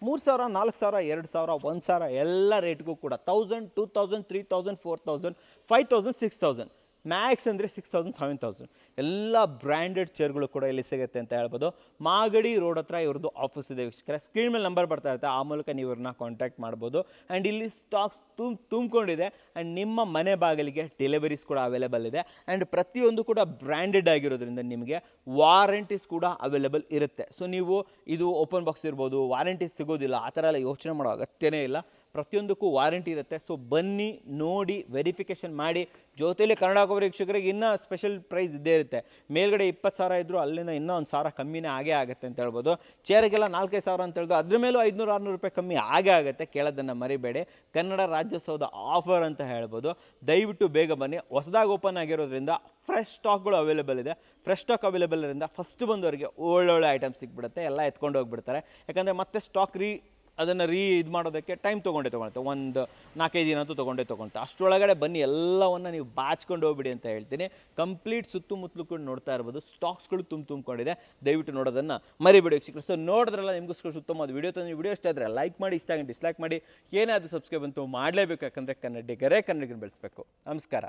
ಮೂರು ಸಾವಿರ, ನಾಲ್ಕು ಸಾವಿರ, ಎರಡು ಸಾವಿರ, ಒಂದು ಸಾವಿರ, ಎಲ್ಲ ರೇಟ್ಗೂ ಕೂಡ thousand two thousand three thousand four thousand five thousand six thousand max ಅಂದರೆ ಸಿಕ್ಸ್ ತೌಸಂಡ್ ಸೆವೆನ್ ತೌಸಂಡ್ ಎಲ್ಲ ಬ್ರ್ಯಾಂಡೆಡ್ ಚೇರ್ಗಳು ಕೂಡ ಇಲ್ಲಿ ಸಿಗುತ್ತೆ ಅಂತ ಹೇಳ್ಬೋದು. ಮಾಗಡಿ ರೋಡ್ ಹತ್ರ ಇವ್ರದ್ದು ಆಫೀಸ್ ಇದೆ ವೀಕ್ಷಕರ. ಸ್ಕ್ರೀನ್ ಮೇಲೆ ನಂಬರ್ ಬರ್ತಾ ಇರುತ್ತೆ. ಆ ಮೂಲಕ ನೀವು ಇವ್ರನ್ನ ಕಾಂಟ್ಯಾಕ್ಟ್ ಮಾಡ್ಬೋದು. ಆ್ಯಂಡ್ ಇಲ್ಲಿ ಸ್ಟಾಕ್ಸ್ ತುಂಬ ತುಂಬಿಕೊಂಡಿದೆ. ಆ್ಯಂಡ್ ನಿಮ್ಮ ಮನೆ ಬಾಗಿಲಿಗೆ ಡೆಲಿವರೀಸ್ ಕೂಡ ಅವೈಲೇಬಲ್ ಇದೆ. ಆ್ಯಂಡ್ ಪ್ರತಿಯೊಂದು ಕೂಡ ಬ್ರ್ಯಾಂಡೆಡ್ ಆಗಿರೋದ್ರಿಂದ ನಿಮಗೆ ವಾರಂಟೀಸ್ ಕೂಡ ಅವೈಲೇಬಲ್ ಇರುತ್ತೆ. ಸೊ ನೀವು ಇದು ಓಪನ್ ಬಾಕ್ಸ್ ಇರ್ಬೋದು ವಾರಂಟೀಸ್ ಸಿಗೋದಿಲ್ಲ, ಆ ಥರ ಎಲ್ಲ ಯೋಚನೆ ಮಾಡೋ ಅಗತ್ಯನೇ ಇಲ್ಲ. ಪ್ರತಿಯೊಂದಕ್ಕೂ ವಾರಂಟಿ ಇರುತ್ತೆ. ಸೊ ಬನ್ನಿ, ನೋಡಿ ವೆರಿಫಿಕೇಷನ್ ಮಾಡಿ. ಜೊತೆಯಲ್ಲಿ ಕನ್ನಡ ವೀಕ್ಷಕರಿಗೆ ಇನ್ನೂ ಸ್ಪೆಷಲ್ ಪ್ರೈಸ್ ಇದ್ದೇ ಇರುತ್ತೆ. ಮೇಲ್ಗಡೆ ಇಪ್ಪತ್ತು ಸಾವಿರ ಇದ್ದರೂ ಅಲ್ಲಿಂದ ಇನ್ನೂ ಒಂದು ಸಾವಿರ ಕಮ್ಮಿನೇ ಆಗೇ ಆಗುತ್ತೆ ಅಂತ ಹೇಳ್ಬೋದು. ಚೇರ್ಗೆಲ್ಲ ನಾಲ್ಕೈದು ಸಾವಿರ ಅಂತ ಹೇಳಿದ್ರು. ಅದ್ರ ಮೇಲೂ ಐದುನೂರು, ಆರುನೂರು ರೂಪಾಯಿ ಕಮ್ಮಿ ಆಗೇ ಆಗುತ್ತೆ. ಕೇಳೋದನ್ನು ಮರಿಬೇಡಿ. ಕನ್ನಡ ರಾಜ್ಯೋತ್ಸವದ ಆಫರ್ ಅಂತ ಹೇಳ್ಬೋದು. ದಯವಿಟ್ಟು ಬೇಗ ಬನ್ನಿ. ಹೊಸದಾಗಿ ಓಪನ್ ಆಗಿರೋದ್ರಿಂದ ಫ್ರೆಶ್ ಸ್ಟಾಕ್ಗಳು ಅವೈಲೇಬಲ್ ಇದೆ. ಫ್ರೆಶ್ ಸ್ಟಾಕ್ ಅವೈಲೇಬಲ್ ಇರೋದ್ರಿಂದ ಫಸ್ಟ್ ಬಂದವರಿಗೆ ಒಳ್ಳೊಳ್ಳೆ ಐಟಮ್ ಸಿಕ್ಬಿಡುತ್ತೆ ಎಲ್ಲ ಎತ್ಕೊಂಡು ಹೋಗ್ಬಿಡ್ತಾರೆ. ಯಾಕಂದರೆ ಮತ್ತೆ ಸ್ಟಾಕ್ ರೀ ಅದನ್ನು ರೀ ಇದು ಮಾಡೋದಕ್ಕೆ ಟೈಮ್ ತೊಗೊಂಡೆ ತೊಗೊಳುತ್ತೆ ಒಂದು ನಾಲ್ಕೈದು ದಿನ ಅಂತೂ ತೊಗೊಂಡೆ ತೊಗೊಳುತ್ತೆ ಅಷ್ಟರೊಳಗಡೆ ಬನ್ನಿ, ಎಲ್ಲವನ್ನು ನೀವು ಬಾಚ್ಕೊಂಡು ಹೋಗ್ಬಿಡಿ ಅಂತ ಹೇಳ್ತೀನಿ. ಕಂಪ್ಲೀಟ್ ಸುತ್ತಮುತ್ತಲು ಕೂಡ ನೋಡ್ತಾ ಇರ್ಬೋದು. ಸ್ಟಾಕ್ಸ್ಗಳು ತುಂಬ ತುಂಬಿಕೊಂಡಿದೆ. ದಯವಿಟ್ಟು ನೋಡೋದನ್ನು ಮರಿಬೇಡಿ ಸಿಕ್ಕರೆ ಸೊ ನೋಡಿದ್ರಲ್ಲ ನಿಮಗೋಸ್ಕರ ಸುತ್ತಮುತ್ತ ವಿಡಿಯೋ ತಂದು ವಿಡಿಯೋ ಇಷ್ಟ ಆದರೆ ಲೈಕ್ ಮಾಡಿ, ಇಷ್ಟ ಆಗಿ ಡಿಸ್ಲೈಕ್ ಮಾಡಿ. ಏನಾದರೂ ಸಬ್ಸ್ಕ್ರೈಬ್ ಅಂತೂ ಮಾಡಲೇಬೇಕು. ಯಾಕಂದರೆ ಕನ್ನಡಿಗರೇ ಕನ್ನಡಿಗರನ್ನ ಬೆಳೆಸಬೇಕು. ನಮಸ್ಕಾರ.